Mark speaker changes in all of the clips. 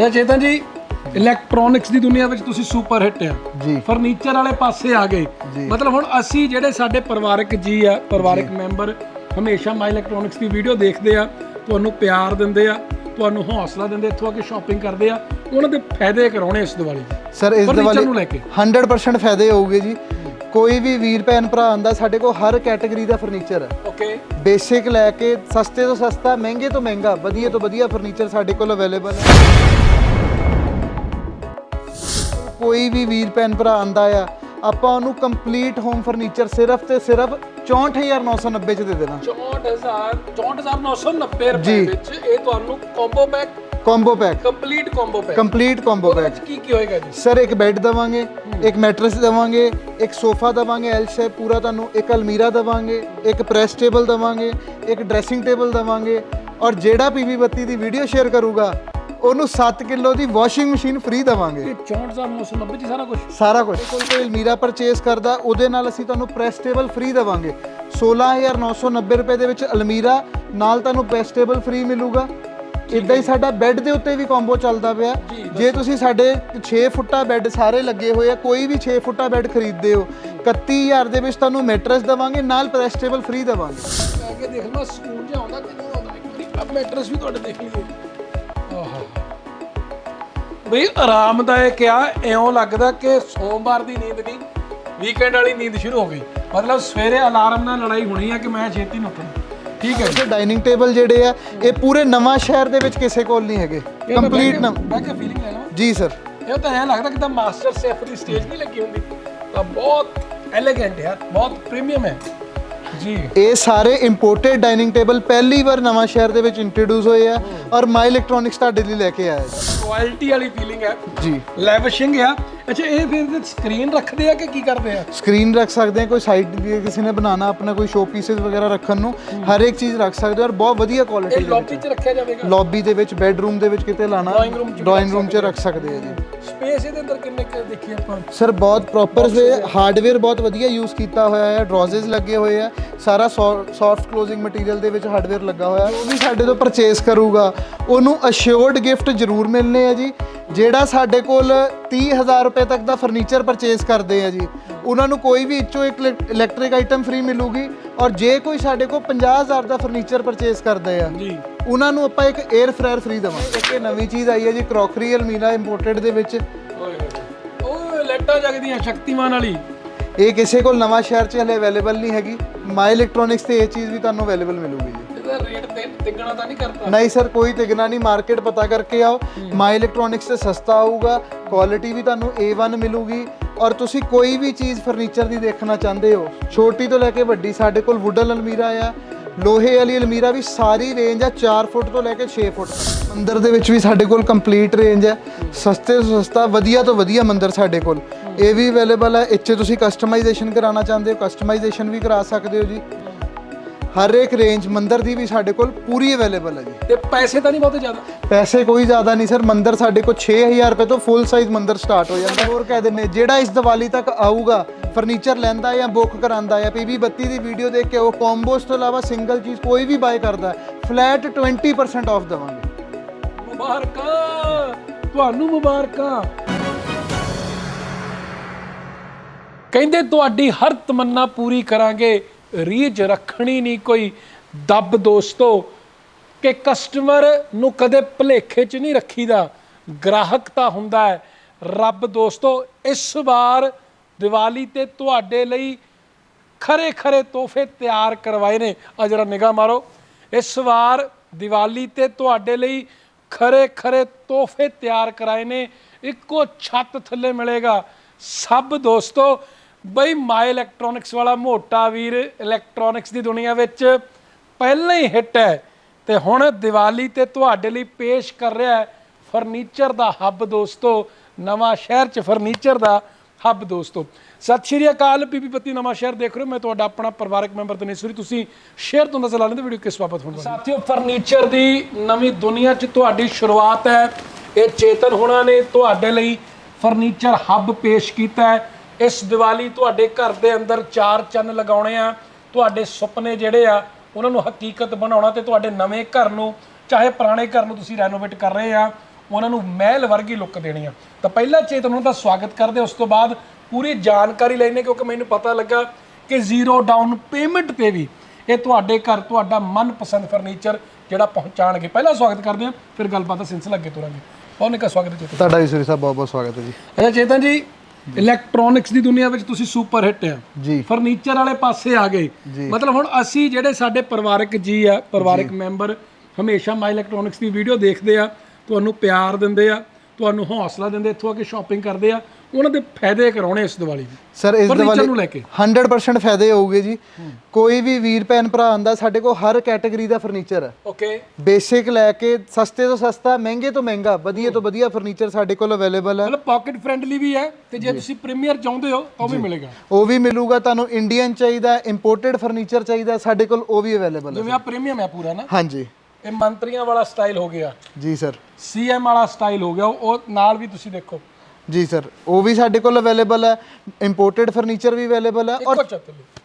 Speaker 1: ਅੱਛਾ ਚੇਤਨ ਜੀ ਇਲੈਕਟ੍ਰੋਨਿਕਸ ਦੀ ਦੁਨੀਆ ਵਿੱਚ ਤੁਸੀਂ ਸੁਪਰ ਹਿੱਟ ਆ।
Speaker 2: ਜੀ।
Speaker 1: ਫਰਨੀਚਰ ਵਾਲੇ ਪਾਸੇ ਆ ਗਏ।
Speaker 2: ਜੀ।
Speaker 1: ਮਤਲਬ ਹੁਣ ਅਸੀਂ ਜਿਹੜੇ ਸਾਡੇ ਪਰਿਵਾਰਕ ਜੀ ਆ ਪਰਿਵਾਰਕ ਮੈਂਬਰ ਹਮੇਸ਼ਾ ਮਾਈ ਇਲੈਕਟ੍ਰੋਨਿਕਸ ਦੀ ਵੀਡੀਓ ਦੇਖਦੇ ਆ ਤੁਹਾਨੂੰ ਪਿਆਰ ਦਿੰਦੇ ਆ ਤੁਹਾਨੂੰ ਹੌਸਲਾ ਦਿੰਦੇ ਇੱਥੋਂ ਆ ਕੇ ਸ਼ਾਪਿੰਗ ਕਰਦੇ ਆ ਉਹਨਾਂ ਦੇ ਫਾਇਦੇ ਕਰਾਉਣੇ ਇਸ ਦੀਵਾਲੀ ਦੇ।
Speaker 2: ਸਰ ਇਸ
Speaker 1: Furniture
Speaker 2: ਦੀਵਾਲੀ
Speaker 1: ਨੂੰ ਲੈ ਕੇ।
Speaker 2: 100% ਫਾਇਦੇ ਹੋਊਗੇ ਜੀ। ਕੋਈ ਵੀ ਵੀਰ ਭੈਣ ਭਰਾ ਆਂਦਾ ਸਾਡੇ ਕੋਲ ਹਰ ਕੈਟਾਗਰੀ ਦਾ ਫਰਨੀਚਰ ਹੈ।
Speaker 1: ਓਕੇ
Speaker 2: ਬੇਸਿਕ ਲੈ ਕੇ ਸਸਤੇ ਤੋਂ ਸਸਤਾ ਮਹਿੰਗੇ ਤੋਂ ਮਹਿੰਗਾ ਵਧੀਆ ਤੋਂ ਵਧੀਆ ਫਰਨੀਚਰ ਸਾਡੇ ਕੋਲ ਅਵੇਲੇਬਲ ਹੈ। ਕੋਈ ਵੀ ਵੀਰ ਭੈਣ ਭਰਾ ਆਂਦਾ ਆ ਆਪਾਂ ਉਹਨੂੰ ਕੰਪਲੀਟ ਹੋਮ ਫਰਨੀਚਰ ਸਿਰਫ ਤੇ ਸਿਰਫ 64990 ਚ ਦੇ ਦੇਣਾ।
Speaker 1: 64000 64990 ਰੁਪਏ
Speaker 2: ਜੀ।
Speaker 1: ਵਿੱਚ ਇਹ ਤੁਹਾਨੂੰ combo pack
Speaker 2: combo pack
Speaker 1: complete combo pack
Speaker 2: complete combo
Speaker 1: ਉਹਦੇ
Speaker 2: ਪੈਕ
Speaker 1: ਵਿੱਚ ਕੀ ਕੀ ਹੋਏਗਾ ਜੀ?
Speaker 2: ਸਰ ਇੱਕ ਬੈੱਡ ਦਵਾਂਗੇ ਇੱਕ ਮੈਟਰਸ ਦਵਾਂਗੇ ਇੱਕ ਸੋਫਾ ਦਵਾਂਗੇ ਐਲ ਸ਼ੇਪ ਪੂਰਾ ਤੁਹਾਨੂੰ ਇੱਕ ਅਲਮੀਰਾ ਦਵਾਂਗੇ ਇੱਕ ਪ੍ਰੈਸ ਟੇਬਲ ਦਵਾਂਗੇ ਇੱਕ ਡਰੈਸਿੰਗ ਟੇਬਲ ਦਵਾਂਗੇ ਔਰ ਜਿਹੜਾ ਪੀਵੀ ਬੱਤੀ ਦੀ ਵੀਡੀਓ ਸ਼ੇਅਰ ਕਰੂਗਾ ਉਹਨੂੰ 7 ਕਿਲੋ ਦੀ ਵਾਸ਼ਿੰਗ ਮਸ਼ੀਨ ਫ੍ਰੀ ਦਵਾਂਗੇ।
Speaker 1: ਇਹ 64990 ਚ ਸਾਰਾ ਕੁਝ
Speaker 2: ਸਾਰਾ ਕੁਝ ਕੋਈ ਕੋਈ ਅਲਮੀਰਾ ਪਰਚੇਸ ਕਰਦਾ ਉਹਦੇ ਨਾਲ ਅਸੀਂ ਤੁਹਾਨੂੰ ਪ੍ਰੈਸ ਟੇਬਲ ਫ੍ਰੀ ਦਵਾਂਗੇ। 16990 ਰੁਪਏ ਦੇ ਵਿੱਚ ਅਲਮੀਰਾ ਨਾਲ ਤੁਹਾਨੂੰ ਪ੍ਰੈਸ ਟੇਬਲ ਫ੍ਰੀ ਮਿਲੂਗਾ। ਇਦਾਂ ਹੀ ਸਾਡਾ ਬੈੱਡ ਦੇ ਉੱਤੇ ਵੀ ਕੰਬੋ ਚੱਲਦਾ ਪਿਆ।
Speaker 1: ਜੀ,
Speaker 2: ਜੇ ਤੁਸੀਂ ਸਾਡੇ 6 ਫੁੱਟਾ ਬੈੱਡ ਸਾਰੇ ਲੱਗੇ ਹੋਏ ਆ ਕੋਈ ਵੀ 6 ਫੁੱਟਾ ਬੈੱਡ ਖਰੀਦਦੇ ਹੋ 31000 ਦੇ ਵਿੱਚ ਤੁਹਾਨੂੰ ਮੈਟਰਸ ਦਵਾਂਗੇ ਨਾਲ ਪ੍ਰੈਸ ਟੇਬਲ ਫ੍ਰੀ ਦਵਾਂਗੇ।
Speaker 1: ਆ ਕੇ ਦੇਖ ਲਓ ਸਕੂਨ ਜਿਹਾ ਆਉਂਦਾ ਕਿ ਨਹੀਂ ਆਉਂਦਾ ਇੱਕ ਮੈਟਰਸ ਵੀ ਤੁਹਾਡੇ ਦੇਖ ਲਈਏ ਬਈ ਆਰਾਮਦਾਇਕ ਆ ਇਉਂ ਲੱਗਦਾ ਕਿ ਸੋਮਵਾਰ ਦੀ ਨੀਂਦ ਨਹੀਂ ਵੀਕਐਂਡ ਵਾਲੀ ਨੀਂਦ ਸ਼ੁਰੂ ਹੋ ਗਈ। ਮਤਲਬ ਸਵੇਰੇ ਅਲਾਰਮ ਨਾਲ ਲੜਾਈ ਹੋਣੀ ਆ ਕਿ ਮੈਂ ਛੇਤੀ ਨੂੰ ਉੱਠਣਾ ਠੀਕ ਹੈ ਜੀ।
Speaker 2: ਡਾਈਨਿੰਗ ਟੇਬਲ ਜਿਹੜੇ ਆ ਇਹ ਪੂਰੇ ਨਵਾਂ ਸ਼ਹਿਰ ਦੇ ਵਿੱਚ ਕਿਸੇ ਕੋਲ ਨਹੀਂ ਹੈਗੇ? ਕੰਪਲੀਟ ਨਵ
Speaker 1: ਮੈਂ ਕਿ ਫੀਲਿੰਗ ਲੈ ਲਵਾਂ
Speaker 2: ਜੀ ਸਰ
Speaker 1: ਇਹ ਤਾਂ ਐਂ ਲੱਗਦਾ ਕਿ ਤਾਂ ਮਾਸਟਰ ਸ਼ੈਫ ਦੀ ਸਟੇਜ ਨਹੀਂ ਲੱਗੀ ਹੁੰਦੀ। ਤਾਂ ਬਹੁਤ ਐਲੀਗੈਂਟ ਯਾਰ ਬਹੁਤ ਪ੍ਰੀਮੀਅਮ ਹੈ। ਜੀ।
Speaker 2: ਇਹ ਸਾਰੇ ਇੰਪੋਰਟਡ ਡਾਈਨਿੰਗ ਟੇਬਲ ਪਹਿਲੀ ਵਾਰ ਨਵਾਂ ਸ਼ਹਿਰ ਦੇ ਵਿੱਚ ਇੰਟਰੋਡਿਊਸ ਹੋਏ ਆ ਔਰ ਮਾਈ ਇਲੈਕਟ੍ਰੋਨਿਕਸ ਤੁਹਾਡੇ ਲਈ ਲੈ ਕੇ ਆਇਆ ਜੀ।
Speaker 1: ਕੁਆਲਿਟੀ ਵਾਲੀ ਫੀਲਿੰਗ ਹੈ।
Speaker 2: ਜੀ।
Speaker 1: ਲੈਵਿਸ਼ਿੰਗ ਆ। ਅੱਛਾ ਇਹ ਫਿਰ ਸਕਰੀਨ ਰੱਖਦੇ ਆ ਕਿ ਕੀ ਕਰਦੇ ਆ?
Speaker 2: ਸਕਰੀਨ ਰੱਖ ਸਕਦੇ ਆ ਕੋਈ ਸਾਈਡ ਕਿਸੇ ਨੇ ਬਣਾਉਣਾ ਆਪਣਾ ਕੋਈ ਸ਼ੋ ਪੀਸਸ ਵਗੈਰਾ ਰੱਖਣ ਨੂੰ ਹਰ ਇੱਕ ਚੀਜ਼ ਰੱਖ ਸਕਦੇ ਹੋ ਔਰ ਬਹੁਤ ਵਧੀਆ
Speaker 1: ਇਹ
Speaker 2: ਕੁਆਲਿਟੀ
Speaker 1: ਲੌਬੀ 'ਚ ਰੱਖਿਆ ਜਾਵੇਗਾ?
Speaker 2: ਲੌਬੀ ਦੇ ਵਿੱਚ ਬੈਡਰੂਮ ਦੇ ਵਿੱਚ ਕਿਤੇ ਲਾਣਾ
Speaker 1: Drawing room 'ਚ ਵੀ
Speaker 2: ਡਰਾਇੰਗ ਰੂਮ 'ਚ ਰੱਖ ਸਕਦੇ ਆ ਜੀ।
Speaker 1: ਸਪੇਸ ਇਹਦੇ ਅੰਦਰ ਕਿੰਨੇ ਕੁ ਦੇਖੀ ਆਪਾਂ?
Speaker 2: ਸਰ ਬਹੁਤ ਪ੍ਰੋਪਰ ਵੇ ਹਾਰਡਵੇਅਰ ਬਹੁਤ ਵਧੀਆ ਯੂਜ਼ ਕੀਤਾ ਹੋਇਆ ਹੈ ਡਰੋਜ਼ਸ ਲੱਗੇ ਹੋਏ ਆ। ਸਾਰਾ ਸੌਫਟ ਕਲੋਜ਼ਿੰਗ ਮਟੀਰੀਅਲ ਦੇ ਵਿੱਚ ਹਾਰਡਵੇਅਰ ਲੱਗਾ ਹੋਇਆ ਹੈ। ਜੋ ਵੀ ਸਾਡੇ ਤੋਂ ਪਰਚੇਸ ਕਰੂਗਾ। ਉਹਨੂੰ ਅਸ਼ਿਓਰਡ ਗਿਫਟ ਜ਼ਰੂਰ ਮਿਲਨੇ ਆ ਜੀ। ਜਿਹੜਾ ਸਾਡੇ ਕੋਲ 30000 ਰੁਪਏ ਤੱਕ ਦਾ ਫਰਨੀਚਰ ਪਰਚੇਸ ਕਰਦੇ ਆ ਜੀ ਉਹਨਾਂ ਨੂੰ ਕੋਈ ਵੀ ਇੱਚੋ ਇੱਕ ਇਲੈਕਟ੍ਰਿਕ ਆਈਟਮ ਫ੍ਰੀ ਮਿਲੂਗੀ ਔਰ ਜੇ ਕੋਈ ਸਾਡੇ ਕੋਲ 50000 ਦਾ ਫਰਨੀਚਰ ਪਰਚੇਸ ਕਰਦੇ ਆ
Speaker 1: ਜੀ।
Speaker 2: ਉਹਨਾਂ ਨੂੰ ਆਪਾਂ ਇੱਕ 에ਅਰ ਫਰਾਇਰ ਫ੍ਰੀ ਦੇਵਾਂਗੇ। ਇੱਕ ਨਵੀਂ ਚੀਜ਼ ਆਈ ਹੈ ਜੀ ਕਰੋਕਰੀ ਅਲਮੀਰਾ ਇੰਪੋਰਟਡ ਦੇ ਵਿੱਚ।
Speaker 1: ਓਏ ਓਏ ਲੈਟਾਂ ਜਗਦੀਆਂ ਸ਼ਕਤੀਮਾਨ ਵਾਲੀ।
Speaker 2: ਇਹ ਕਿਸੇ ਕੋਲ ਨਵਾਂ ਸ਼ਹਿਰ 'ਚ ਹਲੇ ਅਵੇਲੇਬਲ ਨਹੀਂ ਹੈਗੀ। ਮਾਈ ਇਲੈਕਟ੍ਰੋਨਿਕਸ ਤੇ ਇਹ ਚੀਜ਼ ਵੀ ਤੁਹਾਨੂੰ ਅਵੇਲੇਬਲ ਮਿਲੂਗੀ ਜੀ।
Speaker 1: ਇਹਦਾ ਰੇਟ ਤੇ ਤਿੱਗਣਾ ਤਾਂ ਨਹੀਂ ਕਰਤਾ।
Speaker 2: ਨਹੀਂ ਸਰ ਕੋਈ ਤਿਗਣਾ ਨਹੀਂ ਮਾਰਕੀਟ ਪਤਾ ਕਰਕੇ ਆਓ। ਮਾਈ ਇਲੈਕਟ੍ਰੋਨਿਕਸ ਤੇ ਸਸਤਾ ਆਊਗਾ ਕੁਆਲਿਟੀ ਵੀ ਤੁਹਾਨੂੰ A1 ਮਿਲੂਗੀ। ਔਰ ਤੁਸੀਂ ਕੋਈ ਵੀ ਚੀਜ਼ ਫਰਨੀਚਰ ਦੀ ਦੇਖਣਾ ਚਾਹੁੰਦੇ ਹੋ ਛੋਟੀ ਤੋਂ ਲੈ ਕੇ ਵੱਡੀ ਸਾਡੇ ਕੋਲ ਵੁੱਡਨ ਅਲਮੀਰਾ ਆ। ਲੋਹੇ ਵਾਲੀ ਅਲਮੀਰਾ ਵੀ ਸਾਰੀ ਰੇਂਜ ਆ 4 ਫੁੱਟ ਤੋਂ ਲੈ ਕੇ 6 ਫੁੱਟ ਤੱਕ। ਮੰਦਰ ਦੇ ਵਿੱਚ ਵੀ ਸਾਡੇ ਕੋਲ ਕੰਪਲੀਟ ਰੇਂਜ ਹੈ ਸਸਤੇ ਤੋਂ ਸਸਤਾ ਵਧੀਆ ਤੋਂ ਵਧੀਆ ਮੰਦਰ ਸਾਡੇ ਕੋਲ। ਇਹ ਵੀ ਅਵੇਲੇਬਲ ਹੈ। ਇੱਥੇ ਤੁਸੀਂ ਕਸਟਮਾਈਜ਼ੇਸ਼ਨ ਕਰਾਉਣਾ ਚਾਹੁੰਦੇ ਹੋ ਕਸਟਮਾਈਜ਼ੇਸ਼ਨ ਵੀ ਕਰਾ ਸਕਦੇ ਹੋ ਜੀ। ਹਰ ਇੱਕ ਰੇਂਜ ਮੰਦਰ ਦੀ ਵੀ ਸਾਡੇ ਕੋਲ ਪੂਰੀ ਅਵੇਲੇਬਲ ਹੈ ਜੀ।
Speaker 1: ਤੇ ਪੈਸੇ ਤਾਂ ਨਹੀਂ ਬਹੁਤੇ ਜ਼ਿਆਦਾ?
Speaker 2: ਪੈਸੇ ਕੋਈ ਜ਼ਿਆਦਾ ਨਹੀਂ ਸਰ। ਮੰਦਰ ਸਾਡੇ ਕੋਲ 6000 ਰੁਪਏ ਤੋਂ ਫੁੱਲ ਸਾਈਜ਼ ਮੰਦਰ ਸਟਾਰਟ ਹੋ ਜਾਂਦਾ। ਹੋਰ ਕਹਿ ਦਿੰਨੇ ਜਿਹੜਾ ਇਸ ਦੀਵਾਲੀ ਤੱਕ ਆਊਗਾ ਫਰਨੀਚਰ ਲੈਂਦਾ ਜਾਂ ਬੁੱਕ ਕਰਾਂਦਾ ਜਾਂ ਪੀਵੀ 32 ਦੀ ਵੀਡੀਓ ਦੇਖ ਕੇ ਉਹ ਕੋਂਬੋਸ ਤੋਂ ਇਲਾਵਾ ਸਿੰਗਲ ਚੀਜ਼ ਕੋਈ ਵੀ ਬਾਏ ਕਰਦਾ ਫਲੈਟ 20% ਆਫ ਦੇਵਾਂਗੇ।
Speaker 1: ਮੁਬਾਰਕਾਂ! ਤੁਹਾਨੂੰ ਮੁਬਾਰਕਾਂ! ਕਹਿੰਦੇ, ਤੁਹਾਡੀ ਹਰ ਤਮੰਨਾ ਪੂਰੀ ਕਰਾਂਗੇ। ਰੀਝ ਰੱਖਣੀ ਨਹੀਂ ਕੋਈ। ਦੱਬ ਦੋਸਤੋ, ਕਿ ਕਸਟਮਰ ਨੂੰ ਕਦੇ ਭਲੇਖੇ 'ਚ ਨਹੀਂ ਰੱਖੀਦਾ। ਗ੍ਰਾਹਕ ਤਾਂ ਹੁੰਦਾ ਹੈ। ਰੱਬ ਦੋਸਤੋ, ਇਸ ਵਾਰ ਦੀਵਾਲੀ ਤੇ ਤੁਹਾਡੇ ਲਈ ਖਰੇ ਖਰੇ ਤੋਹਫੇ ਤਿਆਰ ਕਰਵਾਏ ਨੇ। ਆ ਜਰਾ ਨਿਗਾਹ ਮਾਰੋ। ਇਸ ਵਾਰ ਦੀਵਾਲੀ ਤੇ ਤੁਹਾਡੇ ਲਈ ਖਰੇ ਖਰੇ ਤੋਹਫੇ ਤਿਆਰ ਕਰਾਏ ਨੇ। ਇੱਕੋ ਛੱਤ ਥੱਲੇ ਮਿਲੇਗਾ। ਸਭ ਦੋਸਤੋ ਬਈ, ਮਾਈ ਇਲੈਕਟ੍ਰੋਨਿਕਸ ਵਾਲਾ ਮੋਟਾ ਵੀਰ ਇਲੈਕਟ੍ਰੋਨਿਕਸ ਦੀ ਦੁਨੀਆ ਵਿੱਚ ਪਹਿਲਾਂ ਹੀ ਹਿੱਟ ਹੈ ਤੇ ਹੁਣ ਦੀਵਾਲੀ ਤੇ ਤੁਹਾਡੇ ਲਈ ਪੇਸ਼ ਕਰ ਰਿਹਾ ਹੈ ਫਰਨੀਚਰ ਦਾ ਹੱਬ ਦੋਸਤੋ, ਨਵਾਂ ਸ਼ਹਿਰ ਚ ਫਰਨੀਚਰ ਦਾ ਹੱਬ ਦੋਸਤੋ। ਸਤਿ ਸ਼੍ਰੀ ਅਕਾਲ, ਬੀਬੀ ਪਤੀ ਨਵਾਂ ਸ਼ਹਿਰ ਦੇਖ ਰਹੇ ਹੋ। ਮੈਂ ਤੁਹਾਡਾ ਆਪਣਾ ਪਰਿਵਾਰਕ ਮੈਂਬਰ ਤਨੇਸਵਰੀ ਤੁਸੀਂ ਸ਼ੇਅਰ ਤੋਂ ਨਜ਼ਰ ਲਾ ਲੈਂਦੇ, ਵੀਡੀਓ ਕਿਸ ਬਾਬਤ ਹੋਣ ਵਾਲੀ? ਸਾਥੀਓ, ਫਰਨੀਚਰ ਦੀ ਨਵੀਂ ਦੁਨੀਆ 'ਚ ਤੁਹਾਡੀ ਸ਼ੁਰੂਆਤ ਹੈ। ਇਹ ਚੇਤਨ ਹੋਣਾ ਨੇ ਤੁਹਾਡੇ ਲਈ ਫਰਨੀਚਰ ਹੱਬ ਪੇਸ਼ ਕੀਤਾ ਹੈ। ਇਸ ਦੀਵਾਲੀ ਤੁਹਾਡੇ ਘਰ ਦੇ ਅੰਦਰ ਚਾਰ ਚੰਨ ਲਗਾਉਣੇ ਆ ਤੁਹਾਡੇ ਸੁਪਨੇ ਜਿਹੜੇ ਆ ਉਹਨਾਂ ਨੂੰ ਹਕੀਕਤ ਬਣਾਉਣਾ ਤੇ ਤੁਹਾਡੇ ਨਵੇਂ ਘਰ ਨੂੰ ਚਾਹੇ ਪੁਰਾਣੇ ਘਰ ਨੂੰ ਤੁਸੀਂ ਰੈਨੋਵੇਟ ਕਰ ਰਹੇ ਆ ਉਹਨਾਂ ਨੂੰ ਮਹਿਲ ਵਰਗੀ ਲੁੱਕ ਦੇਣੀ ਆ। ਤਾਂ ਪਹਿਲਾਂ ਚੇਤਨ ਉਹਨਾਂ ਦਾ ਸਵਾਗਤ ਕਰਦੇ ਉਸ ਤੋਂ ਬਾਅਦ ਪੂਰੀ ਜਾਣਕਾਰੀ ਲੈਣੇ ਕਿਉਂਕਿ ਮੈਨੂੰ ਪਤਾ ਲੱਗਾ ਕਿ ਜ਼ੀਰੋ ਡਾਊਨ ਪੇਮੈਂਟ ਤੇ ਵੀ ਇਹ ਤੁਹਾਡੇ ਘਰ ਤੁਹਾਡਾ ਮਨਪਸੰਦ ਫਰਨੀਚਰ ਜਿਹੜਾ ਪਹੁੰਚਾਣਗੇ। ਪਹਿਲਾਂ ਸਵਾਗਤ ਕਰਦੇ ਹਾਂ ਫਿਰ ਗੱਲਬਾਤ ਦਾ ਸਿਲਸਿਲਾ ਅੱਗੇ ਤੁਰਾਂਗੇ। ਬਹੁਤ ਨਿੱਕਾ ਸਵਾਗਤ ਹੈ ਚੇਤਨ
Speaker 2: ਤੁਹਾਡਾ ਵੀ ਸੂਰੀ ਸਾਹਿਬ ਬਹੁਤ ਬਹੁਤ ਸਵਾਗਤ ਹੈ ਜੀ।
Speaker 1: ਅੱਛਾ ਚੇਤਨ ਜੀ ਇਲੈਕਟ੍ਰੋਨਿਕਸ ਦੀ ਦੁਨੀਆ ਵਿੱਚ ਤੁਸੀਂ ਸੁਪਰ ਹਿੱਟ ਆ।
Speaker 2: ਜੀ।
Speaker 1: ਫਰਨੀਚਰ ਵਾਲੇ ਪਾਸੇ ਆ ਗਏ। ਮਤਲਬ ਹੁਣ ਅਸੀਂ ਜਿਹੜੇ ਸਾਡੇ ਪਰਿਵਾਰਕ ਜੀ ਆ ਪਰਿਵਾਰਕ ਮੈਂਬਰ ਹਮੇਸ਼ਾ ਮਾਈ ਇਲੈਕਟ੍ਰੋਨਿਕਸ ਦੀ ਵੀਡੀਓ ਦੇਖਦੇ ਆ ਤੁਹਾਨੂੰ ਪਿਆਰ ਦਿੰਦੇ ਆ ਤੁਹਾਨੂੰ ਹੌਸਲਾ ਦਿੰਦੇ ਇੱਥੋਂ ਆ ਕੇ ਸ਼ਾਪਿੰਗ ਕਰਦੇ ਆ ਉਹਨਾਂ ਦੇ ਫਾਇਦੇ ਕਰਾਉਣੇ ਇਸ ਦੀਵਾਲੀ ਵੀ
Speaker 2: ਸਰ ਇਸ
Speaker 1: ਫਰਨੀਚਰ
Speaker 2: ਦੀਵਾਲੀ
Speaker 1: ਨੂੰ ਲੈ ਕੇ।
Speaker 2: 100% ਫਾਇਦੇ ਹੋਊਗੇ ਜੀ। ਕੋਈ ਵੀ ਵੀਰ ਭੈਣ ਭਰਾ ਆਂਦਾ ਸਾਡੇ ਕੋਲ ਹਰ ਕੈਟਾਗਰੀ ਦਾ ਫਰਨੀਚਰ ਹੈ।
Speaker 1: ਓਕੇ
Speaker 2: ਬੇਸਿਕ ਲੈ ਕੇ ਸਸਤੇ ਤੋਂ ਸਸਤਾ ਮਹਿੰਗੇ ਤੋਂ ਮਹਿੰਗਾ ਵਧੀਆ ਤੋਂ ਵਧੀਆ ਫਰਨੀਚਰ ਸਾਡੇ ਕੋਲ ਅਵੇਲੇਬਲ ਹੈ।
Speaker 1: ਮਤਲਬ ਪਾਕਟ ਫ੍ਰੈਂਡਲੀ ਵੀ ਹੈ ਤੇ ਜੇ ਤੁਸੀਂ ਪ੍ਰੀਮੀਅਰ ਚਾਹੁੰਦੇ ਹੋ ਉਹ ਵੀ ਮਿਲੇਗਾ।
Speaker 2: ਉਹ ਵੀ ਮਿਲੂਗਾ ਤੁਹਾਨੂੰ ਇੰਡੀਅਨ ਚਾਹੀਦਾ ਇੰਪੋਰਟਡ ਫਰਨੀਚਰ ਚਾਹੀਦਾ ਸਾਡੇ ਕੋਲ ਉਹ ਵੀ ਅਵੇਲੇਬਲ ਹੈ।
Speaker 1: ਜਿਵੇਂ ਆ ਪ੍ਰੀਮੀਅਮ ਹੈ ਪੂਰਾ ਨਾ?
Speaker 2: ਹਾਂਜੀ।
Speaker 1: ਇਹ ਮੰਤਰੀਆਂ ਵਾਲਾ ਸਟਾਈਲ ਹੋ ਗਿਆ।
Speaker 2: ਜੀ ਸਰ।
Speaker 1: ਸੀਐਮ ਵਾਲਾ ਸਟਾਈਲ ਹੋ ਗਿਆ। ਉਹ ਨਾਲ ਵੀ ਤੁਸੀਂ ਦੇਖੋ।
Speaker 2: ਜੀ ਸਰ। ਉਹ ਵੀ ਸਾਡੇ ਕੋਲ ਅਵੇਲੇਬਲ ਹੈ। ਇੰਪੋਰਟਡ ਫਰਨੀਚਰ ਵੀ ਅਵੇਲੇਬਲ ਹੈ।
Speaker 1: ਇੱਕੋ ਲਓ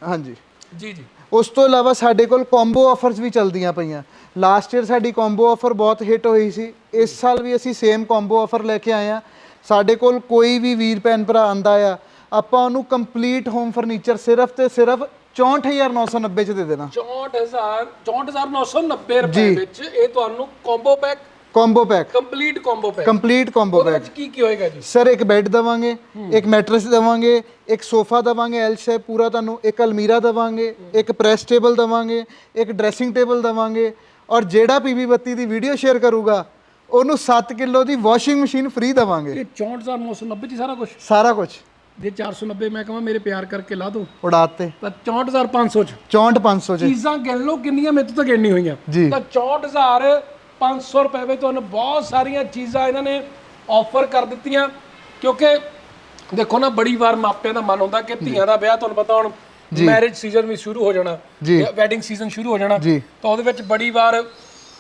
Speaker 2: ਹਾਂਜੀ।
Speaker 1: ਜੀ ਜੀ।
Speaker 2: ਉਸ ਤੋਂ ਇਲਾਵਾ ਸਾਡੇ ਕੋਲ ਕੰਬੋ ਆਫਰਸ ਵੀ ਚੱਲਦੀਆਂ ਪਈਆਂ। ਲਾਸਟ ਈਅਰ ਸਾਡੀ ਕੰਬੋ ਆਫਰ ਬਹੁਤ ਹਿੱਟ ਹੋਈ ਸੀ। ਇਸ ਸਾਲ ਵੀ ਅਸੀਂ ਸੇਮ ਕੰਬੋ ਆਫਰ ਲੈ ਕੇ ਆਏ ਆ ਸਾਡੇ ਕੋਲ ਕੋਈ ਵੀ ਵੀਰ ਭੈਣ ਭਰਾ ਆਂਦਾ ਆ ਆਪਾਂ ਉਹਨੂੰ ਕੰਪਲੀਟ ਹੋਮ ਫਰਨੀਚਰ ਸਿਰਫ ਤੇ ਸਿਰਫ 64990 ਚ ਦੇ ਦੇਣਾ।
Speaker 1: 64000 64990 ਰੁਪਏ ਵਿੱਚ ਇਹ ਤੁਹਾਨੂੰ combo pack
Speaker 2: combo pack
Speaker 1: complete combo pack
Speaker 2: complete combo
Speaker 1: ਉਹਦੇ
Speaker 2: ਪੈਕ
Speaker 1: ਵਿੱਚ ਕੀ ਕੀ ਹੋਏਗਾ ਜੀ?
Speaker 2: ਸਰ ਇੱਕ ਬੈੱਡ ਦਵਾਂਗੇ ਇੱਕ ਮੈਟਰਸ ਦਵਾਂਗੇ ਇੱਕ ਸੋਫਾ ਦਵਾਂਗੇ ਐਲ ਸ਼ੇਪ ਪੂਰਾ ਤੁਹਾਨੂੰ ਇੱਕ ਅਲਮੀਰਾ ਦਵਾਂਗੇ ਇੱਕ ਪ੍ਰੈਸ ਟੇਬਲ ਦਵਾਂਗੇ ਇੱਕ ਡਰੈਸਿੰਗ ਟੇਬਲ ਦਵਾਂਗੇ ਔਰ ਜਿਹੜਾ ਪੀਵੀ ਬੱਤੀ ਦੀ ਵੀਡੀਓ ਸ਼ੇਅਰ ਕਰੂਗਾ ਉਹਨੂੰ 7 ਕਿਲੋ ਦੀ ਵਾਸ਼ਿੰਗ ਮਸ਼ੀਨ ਫ੍ਰੀ ਦਵਾਂਗੇ।
Speaker 1: ਇਹ 64990 ਚ ਸਾਰਾ ਕੁਝ
Speaker 2: ਸਾਰਾ ਕੁਝ
Speaker 1: ਜੇ 490 ਮੈਂ ਕਹਾਂ ਮੇਰੇ ਪਿਆਰ ਕਰਕੇ ਲਾ ਦੋ।
Speaker 2: ਉਡਾਤੇ
Speaker 1: ਤਾਂ 64500 ਚ।
Speaker 2: 64500 ਚ
Speaker 1: ਚੀਜ਼ਾਂ ਗਿਣ ਲਓ ਕਿੰਨੀਆਂ ਮੇਰੇ ਤੋਂ ਤਾਂ ਗਿਣਨੀ ਹੋਈਆਂ।
Speaker 2: ਜੀ।
Speaker 1: ਤਾਂ 64500 ਰੁਪਏ ਵਿੱਚ ਤੁਹਾਨੂੰ ਬਹੁਤ ਸਾਰੀਆਂ ਚੀਜ਼ਾਂ ਇਹਨਾਂ ਨੇ ਆਫਰ ਕਰ ਦਿੱਤੀਆਂ। ਕਿਉਂਕਿ ਦੇਖੋ ਨਾ ਬੜੀ ਵਾਰ ਮਾਪਿਆਂ ਦਾ ਮਨ ਹੁੰਦਾ ਕਿ ਧੀਆਂ ਦਾ ਵਿਆਹ ਤੁਹਾਨੂੰ ਪਤਾ ਹੁਣ ਮੈਰਿਜ ਸੀਜ਼ਨ ਵੀ ਸ਼ੁਰੂ ਹੋ ਜਾਣਾ
Speaker 2: ਜੀ।
Speaker 1: ਵੈਡਿੰਗ ਸੀਜ਼ਨ ਸ਼ੁਰੂ ਹੋ ਜਾਣਾ।
Speaker 2: ਜੀ।
Speaker 1: ਤਾਂ ਉਹਦੇ ਵਿੱਚ ਬੜੀ ਵਾਰ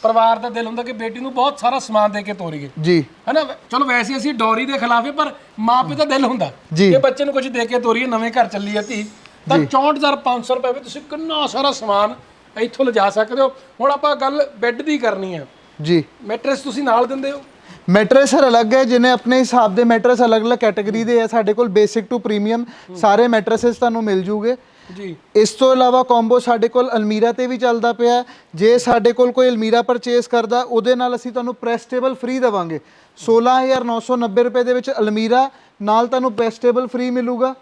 Speaker 1: ਪਰਿਵਾਰ ਦਾ ਦਿਲ ਹੁੰਦਾ ਕਿ ਬੇਟੀ ਨੂੰ ਬਹੁਤ ਸਾਰਾ ਸਮਾਨ ਦੇ ਕੇ ਤੋਰੀਏ।
Speaker 2: ਜੀ।
Speaker 1: ਹਨਾ? ਚਲੋ ਵੈਸੇ ਅਸੀਂ ਡੌਰੀ ਦੇ ਖਿਲਾਫ ਹੈ ਪਰ ਮਾਪੇ ਦਾ ਦਿਲ ਹੁੰਦਾ
Speaker 2: ਜੀ।
Speaker 1: ਕਿ ਬੱਚੇ ਨੂੰ ਕੁਝ ਦੇ ਕੇ ਤੋਰੀਏ ਨਵੇਂ ਘਰ ਚੱਲੀ ਹੈ ਧੀ। ਤਾਂ 64500 ਰੁਪਏ ਵਿੱਚ ਤੁਸੀਂ ਕਿੰਨਾ ਸਾਰਾ ਸਮਾਨ ਇੱਥੋਂ ਲਿਜਾ ਸਕਦੇ ਹੋ। ਹੁਣ ਆਪਾਂ ਗੱਲ ਬੈੱਡ ਦੀ ਕਰਨੀ ਹੈ
Speaker 2: ਜੀ।
Speaker 1: ਮੈਟਰਸ ਤੁਸੀਂ ਨਾਲ ਦਿੰਦੇ ਹੋ?
Speaker 2: ਮੈਟਰਸ ਸਰ ਅਲੱਗ ਹੈ ਜਿਹਨੇ ਆਪਣੇ ਹਿਸਾਬ ਦੇ ਮੈਟਰਸ ਅਲੱਗ-ਅਲੱਗ ਕੈਟਾਗਰੀ ਦੇ ਆ। ਸਾਡੇ ਕੋਲ ਬੇਸਿਕ ਟੂ ਪ੍ਰੀਮੀਅਮ ਸਾਰੇ ਮੈਟਰਸਸ ਤੁਹਾਨੂੰ ਮਿਲ ਜੂਗੇ।
Speaker 1: ਜੀ।
Speaker 2: ਇਸ ਤੋਂ ਇਲਾਵਾ ਕੰਬੋ ਸਾਡੇ ਕੋਲ ਅਲਮੀਰਾ ਤੇ ਵੀ ਚੱਲਦਾ ਪਿਆ। ਜੇ ਸਾਡੇ ਕੋਲ ਕੋਈ ਅਲਮੀਰਾ ਪਰਚੇਸ ਕਰਦਾ ਉਹਦੇ ਨਾਲ ਅਸੀਂ ਤੁਹਾਨੂੰ ਪ੍ਰੈਸ ਟੇਬਲ ਫ੍ਰੀ ਦੇਵਾਂਗੇ। 16990 ਰੁਪਏ ਦੇ ਵਿੱਚ ਅਲਮੀਰਾ ਨਾਲ ਤੁਹਾਨੂੰ ਪ੍ਰੈਸ ਟੇਬਲ ਫ੍ਰੀ ਮਿਲੂਗਾ।